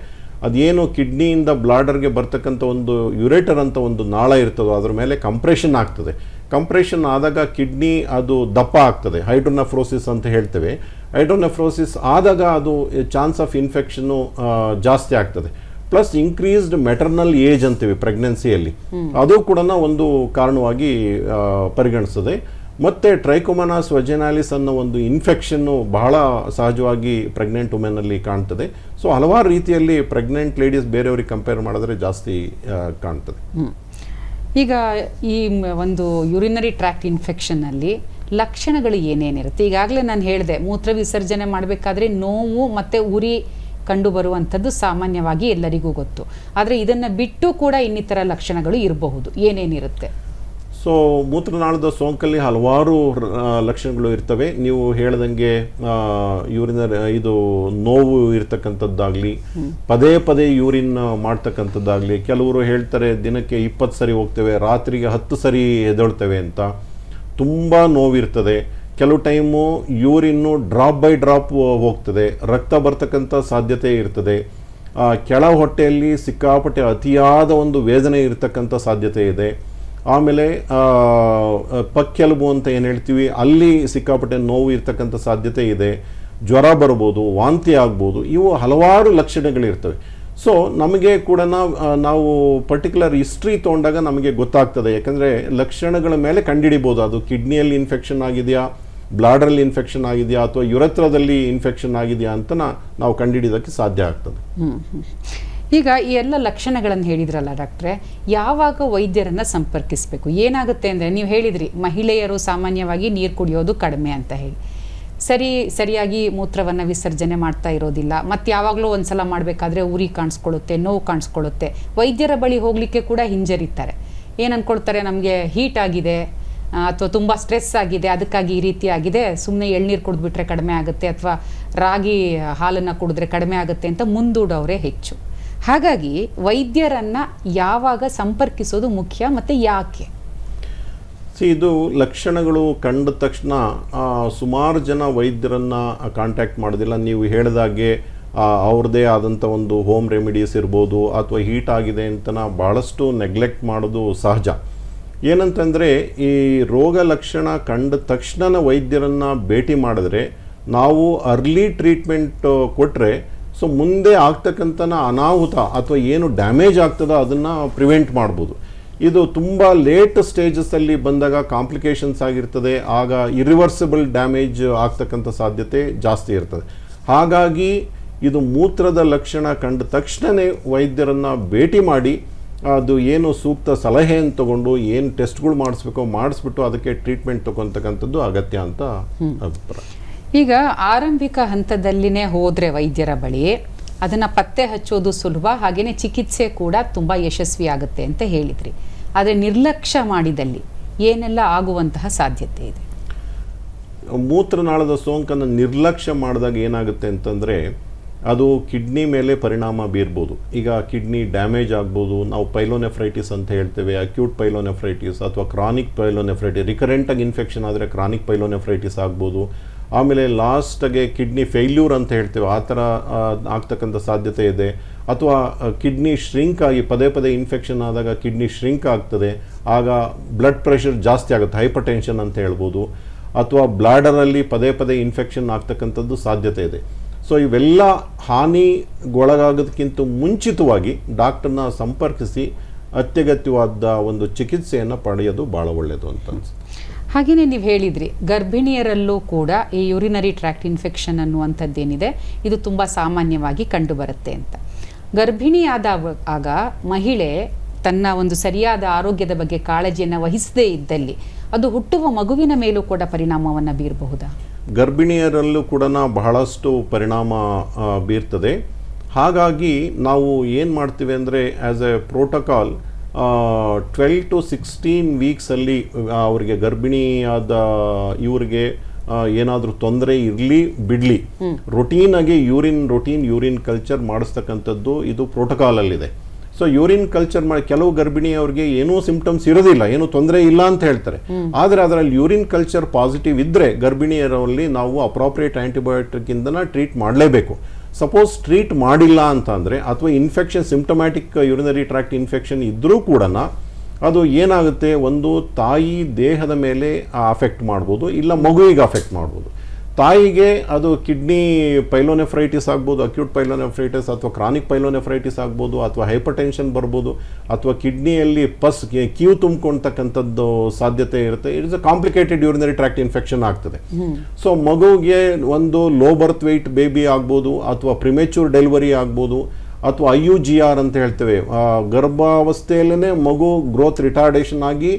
ಅದೇನು ಕಿಡ್ನಿಯಿಂದ ಬ್ಲಾಡರ್ಗೆ ಬರ್ತಕ್ಕಂಥ ಒಂದು ಯುರೇಟರ್ ಅಂತ ಒಂದು ನಾಳ ಇರ್ತದೋ ಅದ್ರ ಮೇಲೆ ಕಂಪ್ರೆಷನ್ ಆಗ್ತದೆ. ಕಂಪ್ರೆಷನ್ ಆದಾಗ ಕಿಡ್ನಿ ಅದು ದಪ್ಪ ಆಗ್ತದೆ. ಹೈಡ್ರೋನಫ್ರೋಸಿಸ್ ಅಂತ ಹೇಳ್ತೇವೆ. ಹೈಡ್ರೋನಫ್ರೋಸಿಸ್ ಆದಾಗ ಅದು ಚಾನ್ಸ್ ಆಫ್ ಇನ್ಫೆಕ್ಷನ್ನು ಜಾಸ್ತಿ ಆಗ್ತದೆ. ಪ್ಲಸ್ ಇನ್ಕ್ರೀಸ್ಡ್ ಮೆಟರ್ನಲ್ ಏಜ್ ಅಂತೀವಿ ಪ್ರೆಗ್ನೆನ್ಸಿಯಲ್ಲಿ ಅದು ಕೂಡ ಒಂದು ಕಾರಣವಾಗಿ ಪರಿಗಣಿಸ್ತದೆ. ಮತ್ತು ಟ್ರೈಕೋಮನಾಸ್ ವಜೆನಾಲಿಸ್ ಅನ್ನೋ ಒಂದು ಇನ್ಫೆಕ್ಷನ್ನು ಬಹಳ ಸಹಜವಾಗಿ ಪ್ರೆಗ್ನೆಂಟ್ ವುಮೆನಲ್ಲಿ ಕಾಣ್ತದೆ. ಸೊ ಹಲವಾರು ರೀತಿಯಲ್ಲಿ ಪ್ರೆಗ್ನೆಂಟ್ ಲೇಡೀಸ್ ಬೇರೆಯವ್ರಿಗೆ ಕಂಪೇರ್ ಮಾಡಿದ್ರೆ ಜಾಸ್ತಿ ಕಾಣ್ತದೆ. ಈಗ ಈ ಒಂದು ಯುರಿನರಿ ಟ್ರ್ಯಾಕ್ಟ್ ಇನ್ಫೆಕ್ಷನ್ನಲ್ಲಿ ಲಕ್ಷಣಗಳು ಏನೇನಿರುತ್ತೆ? ಈಗಾಗಲೇ ನಾನು ಹೇಳಿದೆ, ಮೂತ್ರ ವಿಸರ್ಜನೆ ಮಾಡಬೇಕಾದ್ರೆ ನೋವು ಮತ್ತು ಉರಿ ಕಂಡು ಬರುವಂಥದ್ದು ಸಾಮಾನ್ಯವಾಗಿ ಎಲ್ಲರಿಗೂ ಗೊತ್ತು. ಆದರೆ ಇದನ್ನು ಬಿಟ್ಟು ಕೂಡ ಇನ್ನಿತರ ಲಕ್ಷಣಗಳು ಇರಬಹುದು. ಏನೇನಿರುತ್ತೆ? ಸೊ ಮೂತ್ರನಾಳದ ಸೋಂಕಲ್ಲಿ ಹಲವಾರು ಲಕ್ಷಣಗಳು ಇರ್ತವೆ. ನೀವು ಹೇಳ್ದಂಗೆ ಯೂರಿನ ಇದು ನೋವು ಇರ್ತಕ್ಕಂಥದ್ದಾಗಲಿ ಪದೇ ಪದೇ ಯೂರಿನ್ ಮಾಡ್ತಕ್ಕಂಥದ್ದಾಗಲಿ ಕೆಲವರು ಹೇಳ್ತಾರೆ ದಿನಕ್ಕೆ ಇಪ್ಪತ್ತು ಸರಿ ಹೋಗ್ತೇವೆ ರಾತ್ರಿಗೆ ಹತ್ತು ಸರಿ ಎದ್ದೇಳ್ತೇವೆ ಅಂತ. ತುಂಬ ನೋವಿರ್ತದೆ. ಕೆಲವು ಟೈಮು ಯೂರಿನ್ನು ಡ್ರಾಪ್ ಬೈ ಡ್ರಾಪ್ ಹೋಗ್ತದೆ, ರಕ್ತ ಬರ್ತಕ್ಕಂಥ ಸಾಧ್ಯತೆ ಇರ್ತದೆ. ಕೆಳ ಹೊಟ್ಟೆಯಲ್ಲಿ ಸಿಕ್ಕಾಪಟ್ಟೆ ಅತಿಯಾದ ಒಂದು ವೇದನೆ ಇರತಕ್ಕಂಥ ಸಾಧ್ಯತೆ ಇದೆ. ಆಮೇಲೆ ಪಕ್ಕೆಲುಬು ಅಂತ ಏನು ಹೇಳ್ತೀವಿ, ಅಲ್ಲಿ ಸಿಕ್ಕಾಪಟ್ಟೆ ನೋವು ಇರ್ತಕ್ಕಂಥ ಸಾಧ್ಯತೆ ಇದೆ. ಜ್ವರ ಬರ್ಬೋದು, ವಾಂತಿ ಆಗ್ಬೋದು, ಇವು ಹಲವಾರು ಲಕ್ಷಣಗಳಿರ್ತವೆ. ಸೊ, ನಮಗೆ ಕೂಡ ನಾವು ಪರ್ಟಿಕ್ಯುಲರ್ ಹಿಸ್ಟ್ರಿ ತೊಗೊಂಡಾಗ ನಮಗೆ ಗೊತ್ತಾಗ್ತದೆ. ಯಾಕಂದರೆ ಲಕ್ಷಣಗಳ ಮೇಲೆ ಕಂಡಿಡಿಬೋದು. ಅದು ಕಿಡ್ನಿಯಲ್ಲಿ ಇನ್ಫೆಕ್ಷನ್ ಆಗಿದೆಯಾ ಬ್ಲಾಡರಲ್ಲಿ ಇನ್ಫೆಕ್ಷನ್ ಆಗಿದೆಯಾ ಅಥವಾ ಯುರತ್ರದಲ್ಲಿ ಇನ್ಫೆಕ್ಷನ್ ಆಗಿದೆಯಾ ಅಂತ ನಾವು ಕಂಡುಹಿಡಿಯೋದಕ್ಕೆ ಸಾಧ್ಯ ಆಗ್ತದೆ. ಈಗ ಈ ಎಲ್ಲ ಲಕ್ಷಣಗಳನ್ನು ಹೇಳಿದ್ರಲ್ಲ ಡಾಕ್ಟ್ರೆ, ಯಾವಾಗ ವೈದ್ಯರನ್ನು ಸಂಪರ್ಕಿಸಬೇಕು? ಏನಾಗುತ್ತೆ ಅಂದರೆ ನೀವು ಹೇಳಿದ್ರಿ, ಮಹಿಳೆಯರು ಸಾಮಾನ್ಯವಾಗಿ ನೀರು ಕುಡಿಯೋದು ಕಡಿಮೆ ಅಂತ ಹೇಳಿ. ಸರಿ, ಸರಿಯಾಗಿ ಮೂತ್ರವನ್ನು ವಿಸರ್ಜನೆ ಮಾಡ್ತಾ ಇರೋದಿಲ್ಲ ಮತ್ತು ಯಾವಾಗಲೂ ಒಂದ್ಸಲ ಮಾಡಬೇಕಾದ್ರೆ ಉರಿ ಕಾಣಿಸ್ಕೊಳ್ಳುತ್ತೆ, ನೋವು ಕಾಣಿಸ್ಕೊಳ್ಳುತ್ತೆ. ವೈದ್ಯರ ಬಳಿ ಹೋಗಲಿಕ್ಕೆ ಕೂಡ ಹಿಂಜರಿತಾರೆ. ಏನು ಅಂದ್ಕೊಳ್ತಾರೆ ನಮಗೆ ಹೀಟ್ ಆಗಿದೆ ಅಥವಾ ತುಂಬ ಸ್ಟ್ರೆಸ್ ಆಗಿದೆ, ಅದಕ್ಕಾಗಿ ಈ ರೀತಿ ಆಗಿದೆ ಸುಮ್ಮನೆ ಎಳ್ನೀರು ಕುಡಿದ್ಬಿಟ್ರೆ ಕಡಿಮೆ ಆಗುತ್ತೆ ಅಥವಾ ರಾಗಿ ಹಾಲನ್ನು ಕುಡಿದ್ರೆ ಕಡಿಮೆ ಆಗುತ್ತೆ ಅಂತ ಮುಂದೂಡೋರೇ ಹೆಚ್ಚು. ಹಾಗಾಗಿ ವೈದ್ಯರನ್ನ ಯಾವಾಗ ಸಂಪರ್ಕಿಸೋದು ಮುಖ್ಯ ಮತ್ತು ಯಾಕೆ? ಇದು ಲಕ್ಷಣಗಳು ಕಂಡ ತಕ್ಷಣ ಸುಮಾರು ಜನ ವೈದ್ಯರನ್ನ ಕಾಂಟ್ಯಾಕ್ಟ್ ಮಾಡೋದಿಲ್ಲ. ನೀವು ಹೇಳಿದಾಗೆ ಅವ್ರದ್ದೇ ಆದಂಥ ಒಂದು ಹೋಮ್ ರೆಮಿಡೀಸ್ ಇರ್ಬೋದು, ಅಥವಾ ಹೀಟ್ ಆಗಿದೆ ಅಂತನ ಭಾಳಷ್ಟು ನೆಗ್ಲೆಕ್ಟ್ ಮಾಡೋದು ಸಹಜ. ಏನಂತಂದರೆ, ಈ ರೋಗ ಲಕ್ಷಣ ಕಂಡ ತಕ್ಷಣ ವೈದ್ಯರನ್ನು ಭೇಟಿ ಮಾಡಿದ್ರೆ, ನಾವು ಅರ್ಲಿ ಟ್ರೀಟ್ಮೆಂಟ್ ಕೊಟ್ಟರೆ ಸೊ ಮುಂದೆ ಆಗ್ತಕ್ಕಂಥ ಅನಾಹುತ ಅಥವಾ ಏನು ಡ್ಯಾಮೇಜ್ ಆಗ್ತದೋ ಅದನ್ನು ಪ್ರಿವೆಂಟ್ ಮಾಡ್ಬೋದು. ಇದು ತುಂಬ ಲೇಟ್ ಸ್ಟೇಜಸ್ಸಲ್ಲಿ ಬಂದಾಗ ಕಾಂಪ್ಲಿಕೇಶನ್ಸ್ ಆಗಿರ್ತದೆ, ಆಗ ಇರಿವರ್ಸಿಬಲ್ ಡ್ಯಾಮೇಜ್ ಆಗ್ತಕ್ಕಂಥ ಸಾಧ್ಯತೆ ಜಾಸ್ತಿ ಇರ್ತದೆ. ಹಾಗಾಗಿ ಇದು ಮೂತ್ರದ ಲಕ್ಷಣ ಕಂಡ ತಕ್ಷಣವೇ ವೈದ್ಯರನ್ನು ಭೇಟಿ ಮಾಡಿ ಅದು ಏನು ಸೂಕ್ತ ಸಲಹೆಯನ್ನು ತಗೊಂಡು ಏನು ಟೆಸ್ಟ್ಗಳು ಮಾಡಿಸ್ಬೇಕೋ ಮಾಡಿಸ್ಬಿಟ್ಟು ಅದಕ್ಕೆ ಟ್ರೀಟ್ಮೆಂಟ್ ತಗೊತಕ್ಕಂಥದ್ದು ಅಗತ್ಯ ಅಂತ ಅಭಿಪ್ರಾಯ. ಈಗ ಆರಂಭಿಕ ಹಂತದಲ್ಲಿನೇ ಹೋದರೆ ವೈದ್ಯರ ಬಳಿ ಅದನ್ನು ಪತ್ತೆ ಹಚ್ಚೋದು ಸುಲಭ ಹಾಗೆಯೇ ಚಿಕಿತ್ಸೆ ಕೂಡ ತುಂಬ ಯಶಸ್ವಿ ಆಗುತ್ತೆ ಅಂತ ಹೇಳಿದ್ರಿ. ಆದರೆ ನಿರ್ಲಕ್ಷ್ಯ ಮಾಡಿದಲ್ಲಿ ಏನೆಲ್ಲ ಆಗುವಂತಹ ಸಾಧ್ಯತೆ ಇದೆ? ಮೂತ್ರನಾಳದ ಸೋಂಕನ್ನು ನಿರ್ಲಕ್ಷ್ಯ ಮಾಡಿದಾಗ ಏನಾಗುತ್ತೆ ಅಂತಂದರೆ ಅದು ಕಿಡ್ನಿ ಮೇಲೆ ಪರಿಣಾಮ ಬೀರ್ಬೋದು. ಈಗ ಕಿಡ್ನಿ ಡ್ಯಾಮೇಜ್ ಆಗ್ಬೋದು. ನಾವು ಪೈಲೋನೆಫ್ರೈಟಿಸ್ ಅಂತ ಹೇಳ್ತೇವೆ, ಅಕ್ಯೂಟ್ ಪೈಲೋನೆಫ್ರೈಟಿಸ್ ಅಥವಾ ಕ್ರಾನಿಕ್ ಪೈಲೋನೆಫ್ರೈಟಿಸ್ ರಿಕರೆಂಟಾಗಿ ಇನ್ಫೆಕ್ಷನ್ ಆದರೆ ಕ್ರಾನಿಕ್ ಪೈಲೋನೆಫ್ರೈಟಿಸ್ ಆಗ್ಬೋದು. ಆಮೇಲೆ ಲಾಸ್ಟಗೆ ಕಿಡ್ನಿ ಫೇಲ್ಯೂರ್ ಅಂತ ಹೇಳ್ತೇವೆ, ಆ ಥರ ಆಗ್ತಕ್ಕಂಥ ಸಾಧ್ಯತೆ ಇದೆ. ಅಥವಾ ಕಿಡ್ನಿ ಶ್ರಿಂಕ್ ಆಗಿ ಪದೇ ಪದೇ ಇನ್ಫೆಕ್ಷನ್ ಆದಾಗ ಕಿಡ್ನಿ ಶ್ರಿಂಕ್ ಆಗ್ತದೆ, ಆಗ ಬ್ಲಡ್ ಪ್ರೆಷರ್ ಜಾಸ್ತಿ ಆಗುತ್ತೆ ಹೈಪರ್ ಟೆನ್ಷನ್ ಅಂತ ಹೇಳ್ಬೋದು. ಅಥವಾ ಬ್ಲಾಡರಲ್ಲಿ ಪದೇ ಪದೇ ಇನ್ಫೆಕ್ಷನ್ ಆಗ್ತಕ್ಕಂಥದ್ದು ಸಾಧ್ಯತೆ ಇದೆ. ಸೊ ಇವೆಲ್ಲ ಹಾನಿಗೊಳಗಾಗೋದಕ್ಕಿಂತ ಮುಂಚಿತವಾಗಿ ಡಾಕ್ಟರ್ನ ಸಂಪರ್ಕಿಸಿ ಅತ್ಯಗತ್ಯವಾದ ಒಂದು ಚಿಕಿತ್ಸೆಯನ್ನು ಪಡೆಯೋದು ಭಾಳ ಒಳ್ಳೆಯದು ಅಂತ ಅನಿಸುತ್ತೆ. ಹಾಗೆಯೇ ನೀವು ಹೇಳಿದ್ರಿ, ಗರ್ಭಿಣಿಯರಲ್ಲೂ ಕೂಡ ಈ ಯುರಿನರಿ ಟ್ರ್ಯಾಕ್ಟ್ ಇನ್ಫೆಕ್ಷನ್ ಅನ್ನುವಂಥದ್ದೇನಿದೆ, ಇದು ತುಂಬ ಸಾಮಾನ್ಯವಾಗಿ ಕಂಡುಬರುತ್ತೆ ಅಂತ. ಗರ್ಭಿಣಿಯಾದ ಆಗ ಮಹಿಳೆ ತನ್ನ ಒಂದು ಸರಿಯಾದ ಆರೋಗ್ಯದ ಬಗ್ಗೆ ಕಾಳಜಿಯನ್ನು ವಹಿಸದೇ ಇದ್ದಲ್ಲಿ ಅದು ಹುಟ್ಟುವ ಮಗುವಿನ ಮೇಲೂ ಕೂಡ ಪರಿಣಾಮವನ್ನು ಬೀರಬಹುದಾ? ಗರ್ಭಿಣಿಯರಲ್ಲೂ ಕೂಡ ಬಹಳಷ್ಟು ಪರಿಣಾಮ ಬೀರ್ತದೆ. ಹಾಗಾಗಿ ನಾವು ಏನು ಮಾಡ್ತೀವಿ ಅಂದರೆ as a protocol twelve to sixteen ವೀಕ್ಸಲ್ಲಿ ಅವರಿಗೆ ಗರ್ಭಿಣಿಯಾದ ಇವರಿಗೆ ಏನಾದರೂ ತೊಂದರೆ ಇರಲಿ ಬಿಡಲಿ. ರೊಟೀನಾಗಿ ಯೂರಿನ್ ರೊಟೀನ್ ಯೂರಿನ್ ಕಲ್ಚರ್ ಮಾಡಿಸ್ತಕ್ಕಂಥದ್ದು ಇದು ಪ್ರೋಟೋಕಾಲಲ್ಲಿದೆ ಸೊ ಯೂರಿನ್ ಕಲ್ಚರ್ ಮಾಡಿ, ಕೆಲವು ಗರ್ಭಿಣಿಯವ್ರಿಗೆ ಏನೂ ಸಿಂಪ್ಟಮ್ಸ್ ಇರೋದಿಲ್ಲ, ಏನು ತೊಂದರೆ ಇಲ್ಲ ಅಂತ ಹೇಳ್ತಾರೆ. ಆದರೆ ಅದರಲ್ಲಿ ಯೂರಿನ್ ಕಲ್ಚರ್ ಪಾಸಿಟಿವ್ ಇದ್ದರೆ ಗರ್ಭಿಣಿಯರಲ್ಲಿ ನಾವು ಅಪ್ರಾಪ್ರಿಯೇಟ್ ಆ್ಯಂಟಿಬಯೋಟಿಕ್ ಇಂದನ ಟ್ರೀಟ್ ಮಾಡಲೇಬೇಕು. ಸಪೋಸ್ ಟ್ರೀಟ್ ಮಾಡಿಲ್ಲ ಅಂತ ಅಂದರೆ, ಅಥವಾ infection symptomatic urinary tract infection ಇದ್ದರೂ ಕೂಡ ಅದು ಏನಾಗುತ್ತೆ? ಒಂದು ತಾಯಿ ದೇಹದ ಮೇಲೆ ಅಫೆಕ್ಟ್ ಮಾಡ್ಬೋದು, ಇಲ್ಲ ಮಗುವಿಗೆ ಅಫೆಕ್ಟ್ ಮಾಡ್ಬೋದು. ತಾಯಿಗೆ ಅದು ಕಿಡ್ನಿ ಪೈಲೋನೆಫ್ರೈಟಿಸ್ ಆಗ್ಬೋದು ಅಕ್ಯೂಟ್ ಪೈಲೋನೆಫ್ರೈಟಿಸ್ ಅಥವಾ ಕ್ರಾನಿಕ್ ಪೈಲೋನೆಫ್ರೈಟಿಸ್ ಆಗ್ಬೋದು ಅಥವಾ ಹೈಪರ್ಟೆನ್ಷನ್ ಬರ್ಬೋದು ಅಥವಾ ಕಿಡ್ನಿಯಲ್ಲಿ ಪಸ್ ಕ್ಯೂ ತುಂಬ್ಕೊಳ್ತಕ್ಕಂಥದ್ದು ಸಾಧ್ಯತೆ ಇರುತ್ತೆ. It's a complicated urinary tract infection ಆಗ್ತದೆ. ಸೊ ಮಗುಗೆ ಒಂದು ಲೋ ಬರ್ತ್ ವೆಯ್ಟ್ ಬೇಬಿ ಆಗ್ಬೋದು ಅಥವಾ ಪ್ರಿಮೆಚೂರ್ ಡೆಲಿವರಿ ಆಗ್ಬೋದು ಅಥವಾ ಐ ಯು ಜಿ ಆರ್ ಅಂತ ಹೇಳ್ತೇವೆ. ಗರ್ಭಾವಸ್ಥೆಯಲ್ಲೇ ಮಗು ಗ್ರೋತ್ ರಿಟಾರ್ಡೇಷನ್ ಆಗಿ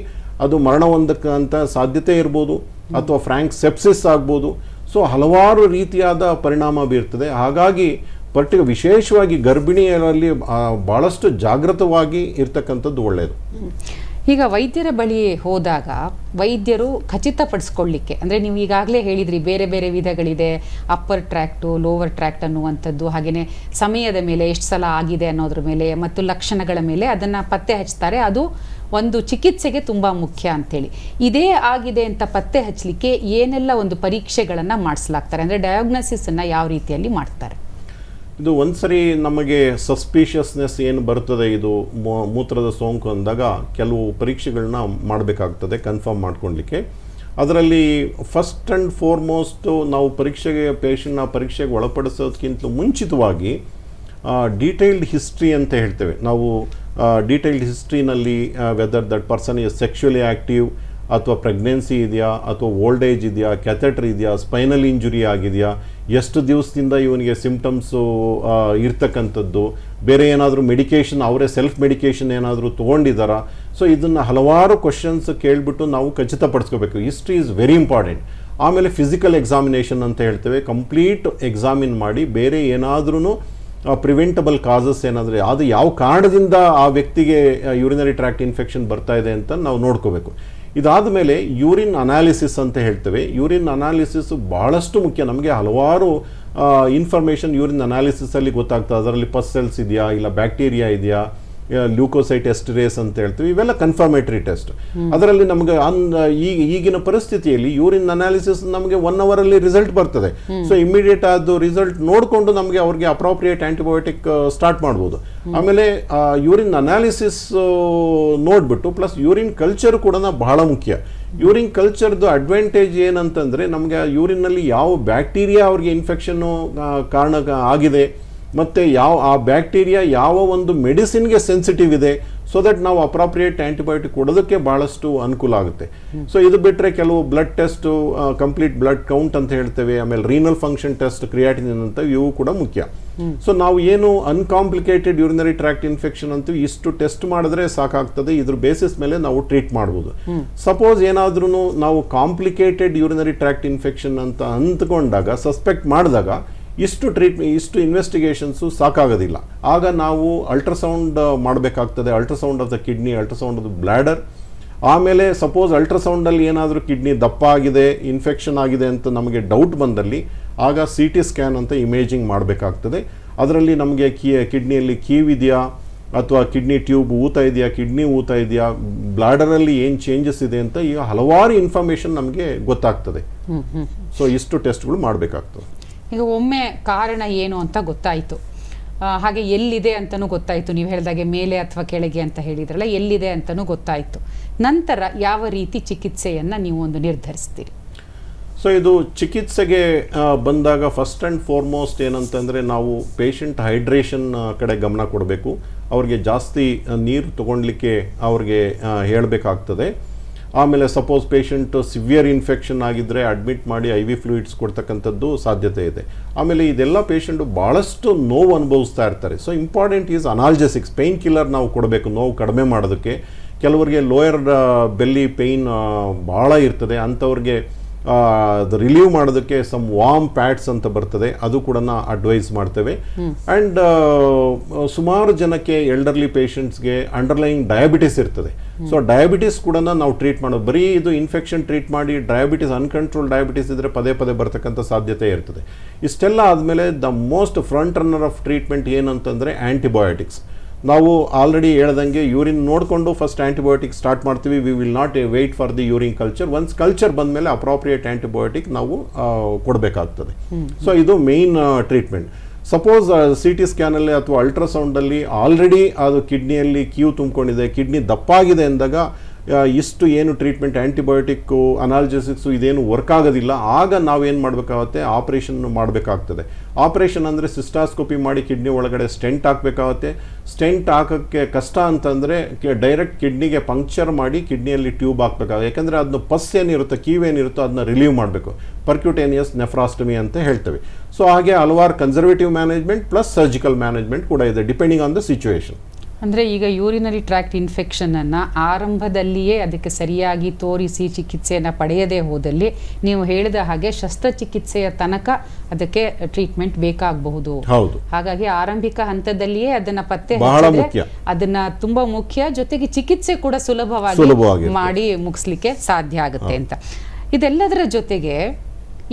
ಅದು ಮರಣ ಹೊಂದಕ್ಕಂಥ ಸಾಧ್ಯತೆ ಇರ್ಬೋದು ಅಥವಾ ಫ್ರ್ಯಾಂಕ್ ಸೆಪ್ಸಿಸ್ ಆಗ್ಬೋದು. ಸೊ ಹಲವಾರು ರೀತಿಯಾದ ಪರಿಣಾಮ ಬೀರ್ತದೆ. ಹಾಗಾಗಿ ಪರ್ಟಿ ವಿಶೇಷವಾಗಿ ಗರ್ಭಿಣಿಯರಲ್ಲಿ ಭಾಳಷ್ಟು ಜಾಗೃತವಾಗಿ ಇರ್ತಕ್ಕಂಥದ್ದು ಒಳ್ಳೆಯದು ಈಗ ವೈದ್ಯರ ಬಳಿ ಹೋದಾಗ ವೈದ್ಯರು ಖಚಿತಪಡಿಸ್ಕೊಳ್ಳಿಕ್ಕೆ, ಅಂದರೆ ನೀವು ಈಗಾಗಲೇ ಹೇಳಿದ್ರಿ ಬೇರೆ ಬೇರೆ ವಿಧಗಳಿದೆ, ಅಪ್ಪರ್ ಟ್ರ್ಯಾಕ್ಟು, ಲೋವರ್ ಟ್ರ್ಯಾಕ್ಟ್ ಅನ್ನುವಂಥದ್ದು ಹಾಗೆಯೇ ಸಮಯದ ಮೇಲೆ ಎಷ್ಟು ಸಲ ಆಗಿದೆ ಅನ್ನೋದ್ರ ಮೇಲೆ ಮತ್ತು ಲಕ್ಷಣಗಳ ಮೇಲೆ ಅದನ್ನು ಪತ್ತೆ ಹಚ್ತಾರೆ. ಅದು ಒಂದು ಚಿಕಿತ್ಸೆಗೆ ತುಂಬ ಮುಖ್ಯ ಅಂಥೇಳಿ ಇದೇ ಆಗಿದೆ ಅಂತ ಪತ್ತೆ ಹಚ್ಚಲಿಕ್ಕೆ ಏನೆಲ್ಲ ಒಂದು ಪರೀಕ್ಷೆಗಳನ್ನು ಮಾಡಿಸ್ಲಾಗ್ತಾರೆ? ಅಂದರೆ ಡಯಾಗ್ನೋಸಿಸನ್ನು ಯಾವ ರೀತಿಯಲ್ಲಿ ಮಾಡ್ತಾರೆ? ಇದು ಒಂದ್ಸರಿ ನಮಗೆ ಸಸ್ಪಿಷಿಯಸ್ನೆಸ್ ಏನು ಬರ್ತದೆ, ಇದು ಮೂತ್ರದ ಸೋಂಕು ಅಂದಾಗ ಕೆಲವು ಪರೀಕ್ಷೆಗಳನ್ನ ಮಾಡಬೇಕಾಗ್ತದೆ ಕನ್ಫರ್ಮ್ ಮಾಡ್ಕೊಳ್ಲಿಕ್ಕೆ. ಅದರಲ್ಲಿ ಫಸ್ಟ್ ಆ್ಯಂಡ್ ಫಾರ್ಮೋಸ್ಟು ನಾವು ಪರೀಕ್ಷೆಗೆ ಪೇಷಂಟ್ನ ಪರೀಕ್ಷೆಗೆ ಒಳಪಡಿಸೋದಕ್ಕಿಂತ ಮುಂಚಿತವಾಗಿ ಡೀಟೇಲ್ಡ್ ಹಿಸ್ಟ್ರಿ ಅಂತ ಹೇಳ್ತೇವೆ. ನಾವು detailed ಹಿಸ್ಟ್ರಿನಲ್ಲಿ whether that person is sexually active ಅಥವಾ ಪ್ರೆಗ್ನೆನ್ಸಿ ಇದೆಯಾ, ಅಥವಾ ಓಲ್ಡ್ ಏಜ್ ಇದೆಯಾ ಕ್ಯಾಥೆಟ್ರ್ ಇದೆಯಾ ಸ್ಪೈನಲ್ ಇಂಜುರಿ ಆಗಿದೆಯಾ, ಎಷ್ಟು ದಿವಸದಿಂದ ಇವನಿಗೆ ಸಿಂಪ್ಟಮ್ಸು ಇರ್ತಕ್ಕಂಥದ್ದು, ಬೇರೆ ಏನಾದರೂ ಮೆಡಿಕೇಷನ್ ಅವರೇ ಸೆಲ್ಫ್ ಮೆಡಿಕೇಷನ್ ಏನಾದರೂ ತೊಗೊಂಡಿದ್ದಾರಾ ಸೊ ಇದನ್ನು ಹಲವಾರು ಕ್ವಶನ್ಸ್ ಕೇಳಿಬಿಟ್ಟು ನಾವು ಖಚಿತಪಡಿಸ್ಕೋಬೇಕು. ಹಿಸ್ಟ್ರಿ ಈಸ್ ವೆರಿ ಇಂಪಾರ್ಟೆಂಟ್ ಆಮೇಲೆ ಫಿಸಿಕಲ್ ಎಕ್ಸಾಮಿನೇಷನ್ ಅಂತ ಹೇಳ್ತೇವೆ. ಕಂಪ್ಲೀಟ್ ಎಕ್ಸಾಮಿನ್ ಮಾಡಿ ಬೇರೆ ಏನಾದ್ರೂ ಪ್ರಿವೆಂಟಬಲ್ ಕಾಸಸ್ ಏನಾದರೆ, ಅದು ಯಾವ ಕಾರಣದಿಂದ ಆ ವ್ಯಕ್ತಿಗೆ ಯೂರಿನರಿ ಟ್ರ್ಯಾಕ್ಟ್ ಇನ್ಫೆಕ್ಷನ್ ಬರ್ತಾ ಇದೆ ಅಂತ ನಾವು ನೋಡ್ಕೋಬೇಕು. ಇದಾದ ಮೇಲೆ ಯೂರಿನ್ ಅನಾಲಿಸಿಸ್ ಅಂತ ಹೇಳ್ತೇವೆ. ಯೂರಿನ್ ಅನಾಲಿಸಿಸ್ ಬಹಳಷ್ಟು ಮುಖ್ಯ. ನಮಗೆ ಹಲವಾರು ಇನ್ಫಾರ್ಮೇಷನ್ ಯೂರಿನ್ ಅನಾಲಿಸಿಸಲ್ಲಿ ಗೊತ್ತಾಗ್ತದೆ. ಅದರಲ್ಲಿ ಪಸ್ ಸೆಲ್ಸ್ ಇದೆಯಾ, ಇಲ್ಲ ಬ್ಯಾಕ್ಟೀರಿಯಾ ಇದೆಯಾ ಲ್ಯೂಕೋಸೈಟ್ ರೇಸ್ ಅಂತ ಹೇಳ್ತೀವಿ, ಇವೆಲ್ಲ ಕನ್ಫರ್ಮೇಟರಿ ಟೆಸ್ಟ್ ಅದರಲ್ಲಿ ನಮಗೆ ಈಗಿನ ಪರಿಸ್ಥಿತಿಯಲ್ಲಿ ಯೂರಿನ್ ಅನಾಲಿಸಿಸ್ ನಮಗೆ ಒನ್ ಅವರಲ್ಲಿ ರಿಸಲ್ಟ್ ಬರ್ತದೆ. ಸೊ ಇಮಿಡಿಯೇಟ್ ಅದು ರಿಸಲ್ಟ್ ನೋಡಿಕೊಂಡು ನಮಗೆ ಅವ್ರಿಗೆ ಅಪ್ರಾಪ್ರಿಯೇಟ್ ಆಂಟಿಬಯೋಟಿಕ್ ಸ್ಟಾರ್ಟ್ ಮಾಡ್ಬೋದು. ಆಮೇಲೆ ಯೂರಿನ್ ಅನಾಲಿಸಿಸ್ ನೋಡ್ಬಿಟ್ಟು ಪ್ಲಸ್ ಯೂರಿನ್ ಕಲ್ಚರ್ ಕೂಡ ಬಹಳ ಮುಖ್ಯ. ಯೂರಿನ್ ಕಲ್ಚರ್ದು ಅಡ್ವಾಂಟೇಜ್ ಏನಂತಂದರೆ, ನಮಗೆ ಯೂರಿನ್ನಲ್ಲಿ ಯಾವ ಬ್ಯಾಕ್ಟೀರಿಯಾ ಅವ್ರಿಗೆ ಇನ್ಫೆಕ್ಷನ್ನು ಕಾರಣ ಆಗಿದೆ ಮತ್ತು ಯಾವ, ಆ ಬ್ಯಾಕ್ಟೀರಿಯಾ ಯಾವ ಒಂದು ಮೆಡಿಸಿನ್ಗೆ ಸೆನ್ಸಿಟಿವ್ ಇದೆ ಸೊ ದಟ್ ನಾವು ಅಪ್ರಾಪ್ರಿಯೇಟ್ ಆ್ಯಂಟಿಬಯೋಟಿಕ್ ಕೊಡೋದಕ್ಕೆ ಭಾಳಷ್ಟು ಅನುಕೂಲ ಆಗುತ್ತೆ. ಸೊ ಇದು ಬಿಟ್ಟರೆ ಕೆಲವು blood test complete blood count ಅಂತ ಹೇಳ್ತೇವೆ, ಆಮೇಲೆ ರೀನಲ್ ಫಂಕ್ಷನ್ ಟೆಸ್ಟ್ ಕ್ರಿಯಾಟಿನ್ ಅಂತ ಇವು ಕೂಡ ಮುಖ್ಯ. ಸೊ ನಾವು ಏನು ಅನ್ಕಾಂಪ್ಲಿಕೇಟೆಡ್ ಯೂರಿನರಿ ಟ್ರ್ಯಾಕ್ಟ್ ಇನ್ಫೆಕ್ಷನ್ ಅಂತೂ ಇಷ್ಟು ಟೆಸ್ಟ್ ಮಾಡಿದ್ರೆ ಸಾಕಾಗ್ತದೆ, ಇದ್ರ ಬೇಸಿಸ್ ಮೇಲೆ ನಾವು ಟ್ರೀಟ್ ಮಾಡ್ಬೋದು. ಸಪೋಸ್ ಏನಾದ್ರೂ ನಾವು ಕಾಂಪ್ಲಿಕೇಟೆಡ್ ಯೂರಿನರಿ ಟ್ರ್ಯಾಕ್ಟ್ ಇನ್ಫೆಕ್ಷನ್ ಅಂತ ಅಂದ್ಕೊಂಡಾಗ ಸಸ್ಪೆಕ್ಟ್ ಮಾಡಿದಾಗ ಇಷ್ಟು ಟ್ರೀಟ್ಮೆಂಟ್ ಇಷ್ಟು ಇನ್ವೆಸ್ಟಿಗೇಷನ್ಸು ಸಾಕಾಗೋದಿಲ್ಲ. ಆಗ ನಾವು ಅಲ್ಟ್ರಾಸೌಂಡ್ ಮಾಡಬೇಕಾಗ್ತದೆ. Ultrasound of the kidney ultrasound of the bladder ಆಮೇಲೆ ಸಪೋಸ್ ಅಲ್ಟ್ರಾಸೌಂಡಲ್ಲಿ ಏನಾದರೂ ಕಿಡ್ನಿ ದಪ್ಪ ಆಗಿದೆ ಇನ್ಫೆಕ್ಷನ್ ಆಗಿದೆ ಅಂತ ನಮಗೆ ಡೌಟ್ ಬಂದಲ್ಲಿ ಆಗ ಸಿ ಟಿ ಸ್ಕ್ಯಾನ್ ಅಂತ ಇಮೇಜಿಂಗ್ ಮಾಡಬೇಕಾಗ್ತದೆ. ಅದರಲ್ಲಿ ನಮಗೆ ಕಿ ಕಿಡ್ನಿಯಲ್ಲಿ ಕೀವ್ ಇದೆಯಾ ಅಥವಾ ಕಿಡ್ನಿ ಟ್ಯೂಬ್ ಊತ ಇದೆಯಾ ಕಿಡ್ನಿ ಊತ ಇದೆಯಾ ಬ್ಲಾಡರಲ್ಲಿ ಏನು ಚೇಂಜಸ್ ಇದೆ ಅಂತ ಈಗ ಹಲವಾರು ಇನ್ಫಾರ್ಮೇಷನ್ ನಮಗೆ ಗೊತ್ತಾಗ್ತದೆ. ಸೊ ಇಷ್ಟು ಟೆಸ್ಟ್ಗಳು ಮಾಡಬೇಕಾಗ್ತದೆ ಈಗ ಒಮ್ಮೆ ಕಾರಣ ಏನು ಅಂತ ಗೊತ್ತಾಯಿತು. ಹಾಗೆ ಎಲ್ಲಿದೆ ಅಂತಲೂ ಗೊತ್ತಾಯಿತು. ನೀವು ಹೇಳಿದಾಗೆ ಮೇಲೆ ಅಥವಾ ಕೆಳಗೆ ಅಂತ ಹೇಳಿದ್ರಲ್ಲ, ಎಲ್ಲಿದೆ ಅಂತಲೂ ಗೊತ್ತಾಯಿತು. ನಂತರ ಯಾವ ರೀತಿ ಚಿಕಿತ್ಸೆಯನ್ನು ನೀವು ಒಂದು ನಿರ್ಧರಿಸ್ತೀರಿ? ಸೊ ಇದು ಚಿಕಿತ್ಸೆಗೆ ಬಂದಾಗ ಫಸ್ಟ್ ಆ್ಯಂಡ್ ಫಾರ್ಮೋಸ್ಟ್ ಏನಂತಂದರೆ ನಾವು ಪೇಷಂಟ್ ಹೈಡ್ರೇಷನ್ ಕಡೆ ಗಮನ ಕೊಡಬೇಕು. ಅವ್ರಿಗೆ ಜಾಸ್ತಿ ನೀರು ತಗೊಳ್ಲಿಕ್ಕೆ ಅವ್ರಿಗೆ ಹೇಳಬೇಕಾಗ್ತದೆ. ಆಮೇಲೆ ಸಪೋಸ್ ಪೇಷಂಟ್ ಸಿವಿಯರ್ ಇನ್ಫೆಕ್ಷನ್ ಆಗಿದ್ದರೆ ಅಡ್ಮಿಟ್ ಮಾಡಿ ಐ ವಿ ಫ್ಲೂಯಿಡ್ಸ್ ಕೊಡ್ತಕ್ಕಂಥದ್ದು ಸಾಧ್ಯತೆ ಇದೆ. ಆಮೇಲೆ ಇದೆಲ್ಲ ಪೇಷಂಟು ಭಾಳಷ್ಟು ನೋವು ಅನುಭವಿಸ್ತಾ ಇರ್ತಾರೆ. So important is analgesics pain killer ನಾವು ಕೊಡಬೇಕು, ನೋವು ಕಡಿಮೆ ಮಾಡೋದಕ್ಕೆ. ಕೆಲವರಿಗೆ ಲೋಯರ್ ಬೆಲ್ಲಿ ಪೇಯ್ನ್ ಭಾಳ ಇರ್ತದೆ. ಅಂಥವ್ರಿಗೆ ರಿಲೀವ್ ಮಾಡೋದಕ್ಕೆ ಸಮ್ ವಾಮ್ ಪ್ಯಾಡ್ಸ್ ಅಂತ ಬರ್ತದೆ. ಅದು ಕೂಡ ಅಡ್ವೈಸ್ ಮಾಡ್ತೇವೆ. ಆ್ಯಂಡ್ ಸುಮಾರು ಜನಕ್ಕೆ ಎಲ್ಡರ್ಲಿ ಪೇಷಂಟ್ಸ್ಗೆ ಅಂಡರ್ಲೈಯಿಂಗ್ ಡಯಾಬಿಟಿಸ್ ಇರ್ತದೆ. ಸೊ ಡಯಾಬಿಟಿಸ್ ಕೂಡ ನಾವು ಟ್ರೀಟ್ ಮಾಡೋದು. ಬರೀ ಇದು ಇನ್ಫೆಕ್ಷನ್ ಟ್ರೀಟ್ ಮಾಡಿ ಡಯಾಬಿಟಿಸ್ ಅನ್ಕಂಟ್ರೋಲ್ ಡಯಾಬಿಟಿಸ್ ಇದ್ದರೆ ಪದೇ ಪದೇ ಬರ್ತಕ್ಕಂಥ ಸಾಧ್ಯತೆ ಇರ್ತದೆ. ಇಷ್ಟೆಲ್ಲ ಆದಮೇಲೆ the most front runner of treatment ಏನಂತಂದರೆ ಆ್ಯಂಟಿಬಯೋಟಿಕ್ಸ್ ನಾವು ಆಲ್ರೆಡಿ ಹೇಳ್ದಂಗೆ ಯೂರಿನ್ ನೋಡಿಕೊಂಡು ಫಸ್ಟ್ ಆ್ಯಂಟಿಬಯೋಟಿಕ್ ಸ್ಟಾರ್ಟ್ ಮಾಡ್ತೀವಿ. We will not wait for the urine culture once culture ಬಂದಮೇಲೆ ಅಪ್ರಾಪ್ರಿಯೇಟ್ ಆ್ಯಂಟಿಬಯೋಟಿಕ್ ನಾವು ಕೊಡಬೇಕಾಗ್ತದೆ. ಸೊ ಇದು main treatment suppose C T ಸ್ಕ್ಯಾನಲ್ಲಿ ಅಥವಾ ಅಲ್ಟ್ರಾಸೌಂಡಲ್ಲಿ ಆಲ್ರೆಡಿ ಅದು ಕಿಡ್ನಿಯಲ್ಲಿ ಕ್ಯೂ ತುಂಬಿಕೊಂಡಿದೆ. ಕಿಡ್ನಿ ದಪ್ಪಾಗಿದೆ ಅಂದಾಗ ಇಷ್ಟು ಏನು ಟ್ರೀಟ್ಮೆಂಟ್ ಆ್ಯಂಟಿಬಯೋಟಿಕ್ಕು ಅನಾಲ್ಜೆಸಿಕ್ಸು ಇದೇನು ವರ್ಕ್ ಆಗೋದಿಲ್ಲ. ಆಗ ನಾವೇನು ಮಾಡಬೇಕಾಗುತ್ತೆ? ಆಪರೇಷನ್ ಮಾಡಬೇಕಾಗ್ತದೆ. ಆಪರೇಷನ್ ಅಂದರೆ ಸಿಸ್ಟಾಸ್ಕೋಪಿ ಮಾಡಿ ಕಿಡ್ನಿ ಒಳಗಡೆ ಸ್ಟೆಂಟ್ ಹಾಕಬೇಕಾಗುತ್ತೆ. ಸ್ಟೆಂಟ್ ಹಾಕೋಕ್ಕೆ ಕಷ್ಟ ಅಂತಂದರೆ ಡೈರೆಕ್ಟ್ ಕಿಡ್ನಿಗೆ ಪಂಕ್ಚರ್ ಮಾಡಿ ಕಿಡ್ನಿಯಲ್ಲಿ ಟ್ಯೂಬ್ ಹಾಕಬೇಕಾಗುತ್ತೆ. ಯಾಕಂದರೆ ಅದನ್ನ ಪಸ್ ಏನಿರುತ್ತೋ, ಕೀವ್ ಏನಿರುತ್ತೋ ಅದನ್ನ ರಿಲೀವ್ ಮಾಡಬೇಕು. ಪರ್ಕ್ಯೂಟೇನಿಯಸ್ ನೆಫ್ರಾಸ್ಟಮಿ ಅಂತ ಹೇಳ್ತೇವೆ. ಸೊ ಹಾಗೆ ಹಲವಾರು conservative management plus surgical management ಕೂಡ ಇದೆ ಡಿಪೆಂಡಿಂಗ್ ಆನ್ ದ ಸಿಚುವೇಶನ್ ಅಂದರೆ ಈಗ ಯೂರಿನರಿ ಟ್ರ್ಯಾಕ್ಟ್ ಇನ್ಫೆಕ್ಷನನ್ನು ಆರಂಭದಲ್ಲಿಯೇ ಅದಕ್ಕೆ ಸರಿಯಾಗಿ ತೋರಿಸಿ ಚಿಕಿತ್ಸೆಯನ್ನು ಪಡೆಯದೇ ಹೋದಲ್ಲಿ ನೀವು ಹೇಳಿದ ಹಾಗೆ ಶಸ್ತ್ರಚಿಕಿತ್ಸೆಯ ತನಕ ಅದಕ್ಕೆ ಟ್ರೀಟ್ಮೆಂಟ್ ಬೇಕಾಗಬಹುದು. ಹೌದು. ಹಾಗಾಗಿ ಆರಂಭಿಕ ಹಂತದಲ್ಲಿಯೇ ಅದನ್ನ ಪತ್ತೆ ಅದನ್ನ ತುಂಬಾ ಮುಖ್ಯ. ಜೊತೆಗೆ ಚಿಕಿತ್ಸೆ ಕೂಡ ಸುಲಭವಾಗಿ ಮಾಡಿ ಮುಗಿಸ್ಲಿಕ್ಕೆ ಸಾಧ್ಯ ಆಗುತ್ತೆ ಅಂತ. ಇದೆಲ್ಲದರ ಜೊತೆಗೆ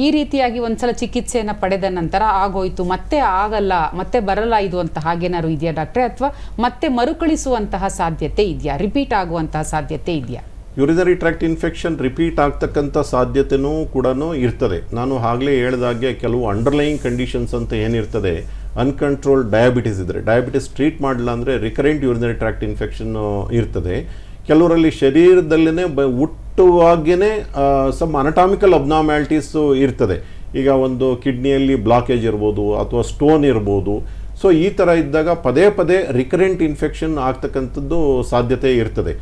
ಈ ರೀತಿಯಾಗಿ ಒಂದ್ಸಲ ಚಿಕಿತ್ಸೆಯನ್ನು ಪಡೆದ ನಂತರ ಆಗೋಯ್ತು, ಮತ್ತೆ ಆಗಲ್ಲ, ಮತ್ತೆ ಬರಲ್ಲ ಇದು ಅಂತ ಹಾಗೇನಾದ್ರು ಇದೆಯಾ ಡಾಕ್ಟ್ರೆ? ಅಥವಾ ಮತ್ತೆ ಮರುಕಳಿಸುವಂತಹ ಸಾಧ್ಯತೆ ಇದೆಯಾ? ರಿಪೀಟ್ ಆಗುವಂತಹ ಸಾಧ್ಯತೆ ಇದೆಯಾ? ಯುರಿನರಿ ಟ್ರ್ಯಾಕ್ಟ್ ಇನ್ಫೆಕ್ಷನ್ ರಿಪೀಟ್ ಆಗ್ತಕ್ಕಂಥ ಸಾಧ್ಯತೆನೂ ಕೂಡ ಇರ್ತದೆ. ನಾನು ಆಗಲೇ ಹೇಳಿದಾಗೆ ಕೆಲವು ಅಂಡರ್ಲೈಯಿಂಗ್ ಕಂಡೀಷನ್ಸ್ ಅಂತ ಏನಿರ್ತದೆ, ಅನ್ಕಂಟ್ರೋಲ್ಡ್ ಡಯಾಬಿಟಿಸ್ ಇದ್ರೆ, ಡಯಾಬಿಟಿಸ್ ಟ್ರೀಟ್ ಮಾಡಲಿಲ್ಲ ಅಂದರೆ ರಿಕರೆಂಟ್ ಯುರಿನರಿ ಟ್ರ್ಯಾಕ್ಟ್ ಇನ್ಫೆಕ್ಷನ್ ಇರ್ತದೆ. ಕೆಲವರಲ್ಲಿ ಶರೀರದಲ್ಲೇ ಬ ಹುಟ್ಟುವಾಗೇ ಸಮ್ ಅನಟಾಮಿಕಲ್ ಅಬ್ನಾಮ್ಯಾಲಿಟೀಸು ಇರ್ತದೆ. ಈಗ ಒಂದು ಕಿಡ್ನಿಯಲ್ಲಿ ಬ್ಲಾಕೇಜ್ ಇರ್ಬೋದು, ಅಥವಾ ಸ್ಟೋನ್ ಇರ್ಬೋದು. ಸೊ ಈ ಥರ ಇದ್ದಾಗ ಪದೇ ಪದೇ ರಿಕರೆಂಟ್ ಇನ್ಫೆಕ್ಷನ್ ಆಗ್ತಕ್ಕಂಥದ್ದು ಸಾಧ್ಯತೆ ಇರ್ತದೆ.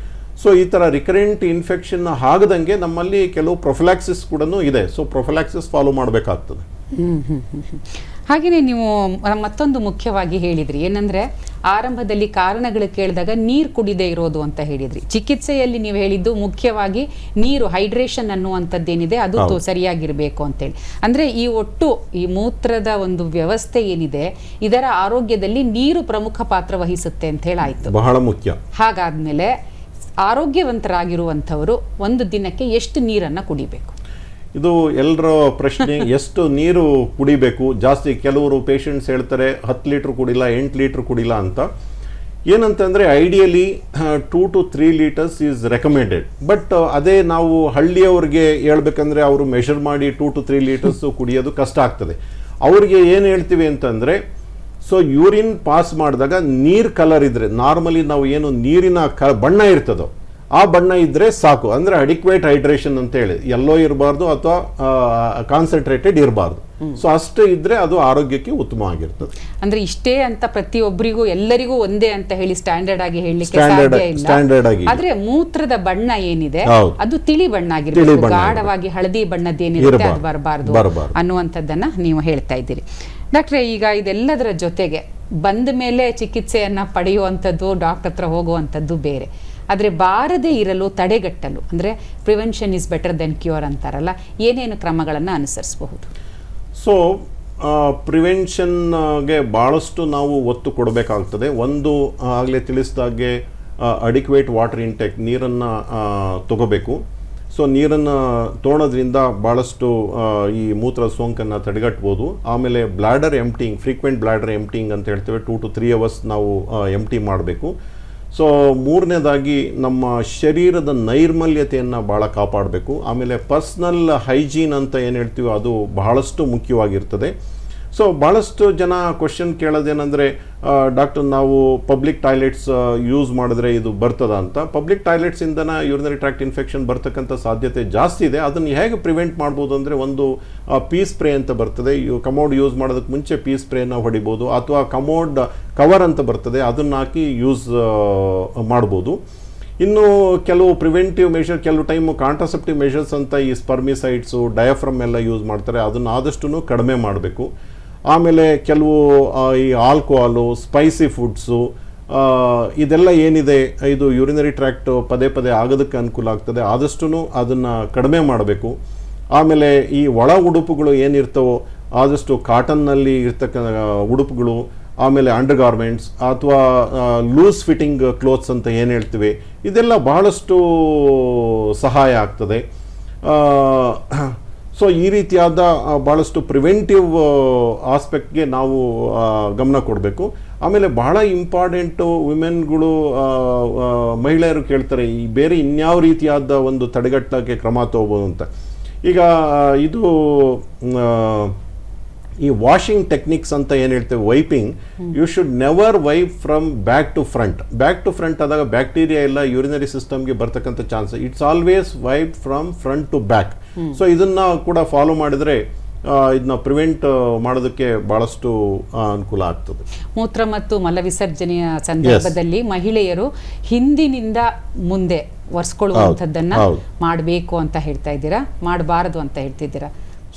ಸೊ ಈ ಥರ ರಿಕರೆಂಟ್ ಇನ್ಫೆಕ್ಷನ್ ಆಗದಂಗೆ ನಮ್ಮಲ್ಲಿ ಕೆಲವು ಪ್ರೊಫಿಲಾಕ್ಸಿಸ್ ಕೂಡ ಇದೆ. ಸೊ ಪ್ರೊಫಿಲಾಕ್ಸಿಸ್ ಫಾಲೋ ಮಾಡಬೇಕಾಗ್ತದೆ. ಹಾಗೆಯೇ ನೀವು ಮತ್ತೊಂದು ಮುಖ್ಯವಾಗಿ ಹೇಳಿದ್ರಿ. ಏನಂದ್ರೆ ಆರಂಭದಲ್ಲಿ ಕಾರಣಗಳು ಕೇಳಿದಾಗ ನೀರು ಕುಡಿದೇ ಇರೋದು ಅಂತ ಹೇಳಿದ್ರಿ. ಚಿಕಿತ್ಸೆಯಲ್ಲಿ ನೀವು ಹೇಳಿದ್ದು ಮುಖ್ಯವಾಗಿ ನೀರು ಹೈಡ್ರೇಷನ್ ಅನ್ನುವಂಥದ್ದೇನಿದೆ ಅದು ಸರಿಯಾಗಿರಬೇಕು ಅಂತೇಳಿ. ಅಂದ್ರೆ ಈ ಒಟ್ಟು ಈ ಮೂತ್ರದ ಒಂದು ವ್ಯವಸ್ಥೆ ಏನಿದೆ ಇದರ ಆರೋಗ್ಯದಲ್ಲಿ ನೀರು ಪ್ರಮುಖ ಪಾತ್ರ ವಹಿಸುತ್ತೆ ಅಂತ ಹೇಳಿ ಆಯ್ತು ಬಹಳ ಮುಖ್ಯ. ಹಾಗಾದ್ಮೇಲೆ ಆರೋಗ್ಯವಂತರಾಗಿರುವಂಥವರು ಒಂದು ದಿನಕ್ಕೆ ಎಷ್ಟು ನೀರನ್ನ ಕುಡಿಬೇಕು? ಇದು ಎಲ್ಲರ ಪ್ರಶ್ನೆ, ಎಷ್ಟು ನೀರು ಕುಡಿಬೇಕು? ಜಾಸ್ತಿ ಕೆಲವರು ಪೇಷಂಟ್ಸ್ ಹೇಳ್ತಾರೆ, ಹತ್ತು ಲೀಟ್ರ್ ಕುಡಿಲ್ಲ, ಎಂಟು ಲೀಟ್ರ್ ಕುಡಿಲ್ಲ ಅಂತ. ಏನಂತಂದರೆ ideally two to three litres is recommended but ಅದೇ ನಾವು ಹಳ್ಳಿಯವ್ರಿಗೆ ಹೇಳ್ಬೇಕಂದ್ರೆ, ಅವರು ಮೆಷರ್ ಮಾಡಿ ಟೂ ಟು ತ್ರೀ ಲೀಟರ್ಸು ಕುಡಿಯೋದು ಕಷ್ಟ ಆಗ್ತದೆ. ಅವ್ರಿಗೆ ಏನು ಹೇಳ್ತೀವಿ ಅಂತಂದರೆ ಸೊ ಯೂರಿನ್ ಪಾಸ್ ಮಾಡಿದಾಗ ನೀರ್ ಕಲರ್ ಇದ್ರೆ ನಾರ್ಮಲಿ ನಾವು ಏನು ನೀರಿನ ಕ, ಬಣ್ಣ ಇರ್ತದೋ ಆ ಬಣ್ಣ ಇದ್ರೆ ಸಾಕು. ಅಂದ್ರೆ ಅಡಿಕ್ವೇಟ್ ಹೈಡ್ರೇಷನ್ ಅಂತ ಹೇಳಿ. ಎಲ್ಲೋ ಇರಬಾರ್ದು ಅಥವಾ ಕಾನ್ಸಂಟ್ರೇಟೆಡ್ ಇರಬಾರ್ದು. ಸೊ ಅಷ್ಟು ಇದ್ರೆ ಅದು ಆರೋಗ್ಯಕ್ಕೆ ಉತ್ತಮವಾಗಿರ್ತದೆ ಅಂದ್ರೆ ಇಷ್ಟೇ ಅಂತ ಪ್ರತಿಯೊಬ್ಬರಿಗೂ ಎಲ್ಲರಿಗೂ ಒಂದೇ ಅಂತ ಹೇಳಿ ಸ್ಟ್ಯಾಂಡರ್ಡ್ ಆಗಿ ಹೇಳಲಿಕ್ಕೆ ಇಲ್ಲ. standard ಆಗಿ. ಆದ್ರೆ ಮೂತ್ರದ ಬಣ್ಣ ಏನಿದೆ ಅದು ತಿಳಿ ಬಣ್ಣ ಆಗಿರ್ಬೋದು ಗಾಢವಾಗಿ ಹಳದಿ ಬಣ್ಣದ್ದೇನಿರುತ್ತೆ ಅದು ಇರ್ಬಾರ್ದು. ಬರಬಾರ್ದು ಬರಬಾರ್ದು. ಅನ್ನುವಂಥದ್ದನ್ನ ನೀವು ಹೇಳ್ತಾ ಇದ್ದೀರಿ. ಡಾಕ್ಟ್ರೆ ಈಗ ಇದೆಲ್ಲದರ ಜೊತೆಗೆ ಬಂದ ಮೇಲೆ ಚಿಕಿತ್ಸೆಯನ್ನ ಪಡೆಯುವಂಥದ್ದು ಡಾಕ್ಟರ್ ಹತ್ರ ಹೋಗುವಂಥದ್ದು ಬೇರೆ. ಆದರೆ ಬಾರದೇ ಇರಲು ತಡೆಗಟ್ಟಲು, ಅಂದರೆ prevention is better then cure ಅಂತಾರಲ್ಲ, ಏನೇನು ಕ್ರಮಗಳನ್ನು ಅನುಸರಿಸಬಹುದು? ಸೊ ಪ್ರಿವೆನ್ಷನ್ಗೆ ಭಾಳಷ್ಟು ನಾವು ಒತ್ತು ಕೊಡಬೇಕಾಗ್ತದೆ. ಒಂದು ಆಗಲೇ ತಿಳಿಸಿದಾಗೆ ಅಡಿಕ್ವೇಟ್ ವಾಟರ್ ಇಂಟೆಕ್ ನೀರನ್ನು ತಗೋಬೇಕು. ಸೊ ನೀರನ್ನು ತೊಗೊಳೋದ್ರಿಂದ ಭಾಳಷ್ಟು ಈ ಮೂತ್ರ ಸೋಂಕನ್ನು ತಡೆಗಟ್ಬೋದು. ಆಮೇಲೆ bladder emptying frequent bladder emptying ಅಂತ ಹೇಳ್ತೇವೆ. ಟೂ ಟು ತ್ರೀ ಅವರ್ಸ್ ನಾವು ಎಂಟಿ ಮಾಡಬೇಕು. ಸೊ ಮೂರನೇದಾಗಿ ನಮ್ಮ ಶರೀರದ ನೈರ್ಮಲ್ಯತೆಯನ್ನು ಭಾಳ ಕಾಪಾಡಬೇಕು. ಆಮೇಲೆ ಪರ್ಸ್ನಲ್ ಹೈಜೀನ್ ಅಂತ ಏನು ಹೇಳ್ತೀವೋ ಅದು ಬಹಳಷ್ಟು ಮುಖ್ಯವಾಗಿರ್ತದೆ. ಸೊ ಭಾಳಷ್ಟು ಜನ ಕ್ವಶನ್ ಕೇಳೋದೇನೆಂದರೆ ಡಾಕ್ಟರ್ ನಾವು ಪಬ್ಲಿಕ್ ಟಾಯ್ಲೆಟ್ಸ್ ಯೂಸ್ ಮಾಡಿದ್ರೆ ಇದು ಬರ್ತದ ಅಂತ. ಪಬ್ಲಿಕ್ ಟಾಯ್ಲೆಟ್ಸಿಂದನ ಯೂರಿನರಿ ಟ್ರ್ಯಾಕ್ಟ್ ಇನ್ಫೆಕ್ಷನ್ ಬರ್ತಕ್ಕಂಥ ಸಾಧ್ಯತೆ ಜಾಸ್ತಿ ಇದೆ. ಅದನ್ನು ಹೇಗೆ ಪ್ರಿವೆಂಟ್ ಮಾಡ್ಬೋದು ಅಂದರೆ ಒಂದು ಪೀ ಸ್ಪ್ರೇ ಅಂತ ಬರ್ತದೆ. ಕಮೋಡ್ ಯೂಸ್ ಮಾಡೋದಕ್ಕೆ ಮುಂಚೆ ಪೀ ಸ್ಪ್ರೇನ ಹೊಡಿಬೋದು, ಅಥವಾ ಕಮೋಡ್ ಕವರ್ ಅಂತ ಬರ್ತದೆ. ಅದನ್ನು ಹಾಕಿ ಯೂಸ್ ಮಾಡ್ಬೋದು. ಇನ್ನು ಕೆಲವು ಪ್ರಿವೆಂಟಿವ್ ಮೆಷರ್ ಕೆಲವು ಟೈಮು ಕಾಂಟ್ರಾಸೆಪ್ಟಿವ್ ಮೆಷರ್ಸ್ ಅಂತ ಈ ಸ್ಪರ್ಮಿಸೈಡ್ಸು ಡಯಾಫ್ರಮ್ ಎಲ್ಲ ಯೂಸ್ ಮಾಡ್ತಾರೆ. ಅದನ್ನು ಆದಷ್ಟು ಕಡಿಮೆ ಮಾಡಬೇಕು. ಆಮೇಲೆ ಕೆಲವು ಈ ಆಲ್ಕೋಹಾಲು ಸ್ಪೈಸಿ ಫುಡ್ಸು ಇದೆಲ್ಲ ಏನಿದೆ? ಇದು ಯೂರಿನರಿ ಟ್ರ್ಯಾಕ್ಟ್ ಪದೇ ಪದೇ ಆಗೋದಕ್ಕೆ ಅನುಕೂಲ ಆಗ್ತದೆ. ಆದಷ್ಟು ಅದನ್ನು ಕಡಿಮೆ ಮಾಡಬೇಕು. ಆಮೇಲೆ ಈ ಒಳ ಉಡುಪುಗಳು ಏನಿರ್ತವೋ, ಆದಷ್ಟು ಕಾಟನ್ನಲ್ಲಿ ಇರ್ತಕ್ಕ ಉಡುಪುಗಳು, ಆಮೇಲೆ ಅಂಡರ್ ಗಾರ್ಮೆಂಟ್ಸ್ ಅಥವಾ ಲೂಸ್ ಫಿಟ್ಟಿಂಗ್ ಕ್ಲೋತ್ಸ್ ಅಂತ ಏನು ಹೇಳ್ತೀವಿ, ಇದೆಲ್ಲ ಬಹಳಷ್ಟು ಸಹಾಯ ಆಗ್ತದೆ. ಸೊ ಈ ರೀತಿಯಾದ ಭಾಳಷ್ಟು ಪ್ರಿವೆಂಟಿವ್ ಆಸ್ಪೆಕ್ಟ್ಗೆ ನಾವು ಗಮನ ಕೊಡಬೇಕು. ಆಮೇಲೆ ಬಹಳ ಇಂಪಾರ್ಟೆಂಟು ವಿಮೆನ್ಗಳು ಮಹಿಳೆಯರು ಕೇಳ್ತಾರೆ, ಈ ಬೇರೆ ಇನ್ಯಾವ ರೀತಿಯಾದ ಒಂದು ತಡೆಗಟ್ಟಕ್ಕೆ ಕ್ರಮ ತಗೋಬೋದು ಅಂತ. ಈಗ ಇದು ಈ ವಾಷಿಂಗ್ ಟೆಕ್ನಿಕ್ಸ್ ಅಂತ ಏನು ಹೇಳ್ತೇವೆ? Wiping you should never wipe from back to front back to front ಆದಾಗ ಬ್ಯಾಕ್ಟೀರಿಯಾ ಇಲ್ಲ ಯೂರಿನರಿ ಸಿಸ್ಟಮ್ಗೆ ಬರ್ತಕ್ಕಂಥ chance it's always wipe from front to back so ಇದನ್ನ ಕೂಡ ಫಾಲೋ ಮಾಡಿದ್ರೆ ಇದನ್ನ ಪ್ರಿವೆಂಟ್ ಮಾಡೋದಕ್ಕೆ ಬಹಳಷ್ಟು ಅನುಕೂಲ ಆಗ್ತದೆ. ಮೂತ್ರ ಮತ್ತು ಮಲ ವಿಸರ್ಜನೆಯ ಸಂದರ್ಭದಲ್ಲಿ ಮಹಿಳೆಯರು ಹಿಂದಿನಿಂದ ಮುಂದೆ ಒರೆಸ್ಕೊಳ್ಳುವಂಥದ್ದನ್ನ. ಮಾಡಬೇಕು ಅಂತ ಹೇಳ್ತಾ ಇದ್ದೀರಾ? ಮಾಡಬಾರದು ಅಂತ ಹೇಳ್ತಿದ್ದೀರಾ?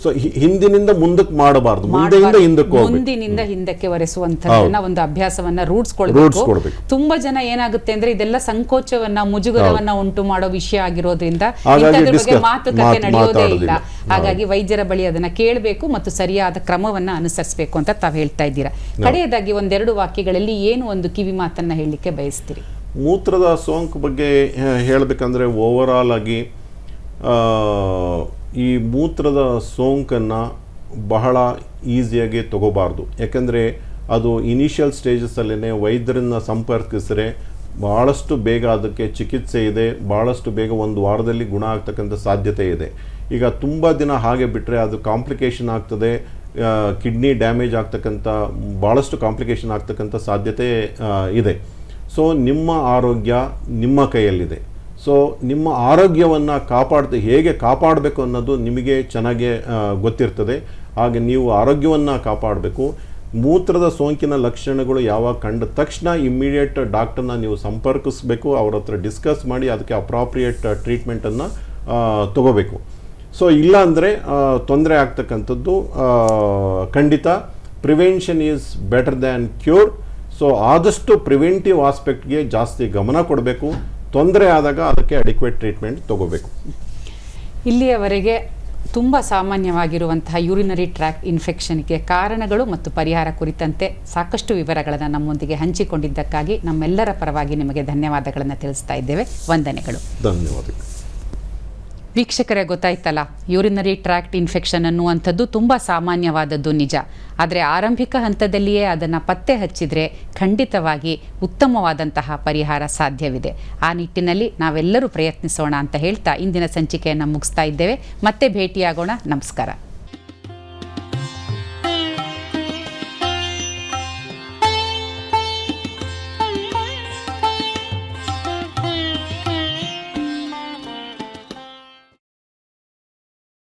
ಸೊ ಹಿಂದಿನಿಂದ ಮುಂದಕ್ಕೆ ಮಾಡಬಾರ್ದು. ಮುಂದೆಯಿಂದ. ಹಿಂದಕ್ಕೆ ಮುಂದಿನಿಂದ ಹಿಂದಕ್ಕೆ ಒರೆಸುವಂತದ್ದನ್ನ ಒಂದು ಅಭ್ಯಾಸವನ್ನ ರೂಢಿಸ್ಕೊಳ್ಬೇಕು. ರೂಢಿಸ್ಕೊಳ್ಬೇಕು. ತುಂಬಾ ಜನ ಏನಾಗುತ್ತೆ ಅಂದ್ರೆ ಇದೆಲ್ಲ ಸಂಕೋಚವನ್ನ ಮುಜುಗರವನ್ನ ಉಂಟು ಮಾಡೋ ವಿಷಯ ಆಗಿರೋದ್ರಿಂದ ಮಾತುಕತೆ ನಡೆಯೋದೇ ಇಲ್ಲ. ಹಾಗಾಗಿ ವೈದ್ಯರ ಬಳಿ ಅದನ್ನ ಕೇಳಬೇಕು ಮತ್ತು ಸರಿಯಾದ ಕ್ರಮವನ್ನ ಅನುಸರಿಸಬೇಕು ಅಂತ ತಾವು ಹೇಳ್ತಾ ಇದ್ದೀರಾ. ಕಡೆಯದಾಗಿ ಒಂದೆರಡು ವಾಕ್ಯಗಳಲ್ಲಿ ಏನು ಒಂದು ಕಿವಿ ಮಾತನ್ನ ಹೇಳಲಿಕ್ಕೆ ಬಯಸ್ತೀರಿ? ಮೂತ್ರದ ಸೋಂಕು ಬಗ್ಗೆ ಹೇಳಬೇಕಂದ್ರೆ ಓವರ್ ಆಲ್ ಆಗಿ ಆ, ಈ ಮೂತ್ರದ ಸೋಂಕನ್ನು ಬಹಳ ಈಸಿಯಾಗಿ ತಗೋಬಾರ್ದು. ಯಾಕೆಂದರೆ ಅದು ಇನಿಷಿಯಲ್ ಸ್ಟೇಜಸ್ಸಲ್ಲೇ ವೈದ್ಯರನ್ನ ಸಂಪರ್ಕಿಸಿದ್ರೆ ಭಾಳಷ್ಟು ಬೇಗ ಅದಕ್ಕೆ ಚಿಕಿತ್ಸೆ ಇದೆ ಭಾಳಷ್ಟು ಬೇಗ ಒಂದು ವಾರದಲ್ಲಿ ಗುಣ ಆಗ್ತಕ್ಕಂಥ ಸಾಧ್ಯತೆ ಇದೆ. ಈಗ ತುಂಬ ದಿನ ಹಾಗೆ ಬಿಟ್ಟರೆ ಅದು ಕಾಂಪ್ಲಿಕೇಶನ್ ಆಗ್ತದೆ ಕಿಡ್ನಿ ಡ್ಯಾಮೇಜ್ ಆಗ್ತಕ್ಕಂಥ ಭಾಳಷ್ಟು ಕಾಂಪ್ಲಿಕೇಶನ್ ಆಗ್ತಕ್ಕಂಥ ಸಾಧ್ಯತೆ ಇದೆ. ಸೊ, ನಿಮ್ಮ ಆರೋಗ್ಯ ನಿಮ್ಮ ಕೈಯಲ್ಲಿದೆ. ಸೊ ನಿಮ್ಮ ಆರೋಗ್ಯವನ್ನು ಕಾಪಾಡ್ತ, ಹೇಗೆ ಕಾಪಾಡಬೇಕು ಅನ್ನೋದು ನಿಮಗೆ ಚೆನ್ನಾಗಿ ಗೊತ್ತಿರ್ತದೆ. ಹಾಗೆ ನೀವು ಆರೋಗ್ಯವನ್ನು ಕಾಪಾಡಬೇಕು. ಮೂತ್ರದ ಸೋಂಕಿನ ಲಕ್ಷಣಗಳು ಯಾವಾಗ ಕಂಡ ತಕ್ಷಣ ಇಮ್ಮಿಡಿಯೇಟ್ ಡಾಕ್ಟರ್ನ ನೀವು ಸಂಪರ್ಕಿಸಬೇಕು, ಅವ್ರ ಹತ್ರ ಡಿಸ್ಕಸ್ ಮಾಡಿ ಅದಕ್ಕೆ ಅಪ್ರಾಪ್ರಿಯೇಟ್ ಟ್ರೀಟ್ಮೆಂಟನ್ನು ತಗೋಬೇಕು. ಸೊ ಇಲ್ಲಾಂದರೆ ತೊಂದರೆ ಆಗ್ತಕ್ಕಂಥದ್ದು ಖಂಡಿತ prevention is better than cure so ಆದಷ್ಟು ಪ್ರಿವೆಂಟಿವ್ ಆಸ್ಪೆಕ್ಟ್ಗೆ ಜಾಸ್ತಿ ಗಮನ ಕೊಡಬೇಕು. ತೊಂದರೆ ಆದಾಗ ಅದಕ್ಕೆ ಅಡಿಕ್ವೇಟ್ ಟ್ರೀಟ್ಮೆಂಟ್ ತಗೋಬೇಕು. ಇಲ್ಲಿಯವರೆಗೆ ತುಂಬ ಸಾಮಾನ್ಯವಾಗಿರುವಂತಹ ಯೂರಿನರಿ ಟ್ರ್ಯಾಕ್ ಇನ್ಫೆಕ್ಷನ್ಗೆ ಕಾರಣಗಳು ಮತ್ತು ಪರಿಹಾರ ಕುರಿತಂತೆ ಸಾಕಷ್ಟು ವಿವರಗಳನ್ನು ನಮ್ಮೊಂದಿಗೆ ಹಂಚಿಕೊಂಡಿದ್ದಕ್ಕಾಗಿ ನಮ್ಮೆಲ್ಲರ ಪರವಾಗಿ ನಿಮಗೆ ಧನ್ಯವಾದಗಳನ್ನು ತಿಳಿಸ್ತಾ ಇದ್ದೇವೆ. ವಂದನೆಗಳು. ಧನ್ಯವಾದಗಳು. ವೀಕ್ಷಕರೇ ಗೊತ್ತಾಯ್ತಲ್ಲ, ಯೂರಿನರಿ ಟ್ರ್ಯಾಕ್ಟ್ ಇನ್ಫೆಕ್ಷನ್ ಅನ್ನುವಂಥದ್ದು ತುಂಬ ಸಾಮಾನ್ಯವಾದದ್ದು ನಿಜ. ಆದರೆ ಆರಂಭಿಕ ಹಂತದಲ್ಲಿಯೇ ಅದನ್ನು ಪತ್ತೆ ಹಚ್ಚಿದರೆ ಖಂಡಿತವಾಗಿ ಉತ್ತಮವಾದಂತಹ ಪರಿಹಾರ ಸಾಧ್ಯವಿದೆ. ಆ ನಿಟ್ಟಿನಲ್ಲಿ ನಾವೆಲ್ಲರೂ ಪ್ರಯತ್ನಿಸೋಣ ಅಂತ ಹೇಳ್ತಾ ಇಂದಿನ ಸಂಚಿಕೆಯನ್ನು ಮುಗಿಸ್ತಾ ಇದ್ದೇವೆ. ಮತ್ತೆ ಭೇಟಿಯಾಗೋಣ. ನಮಸ್ಕಾರ.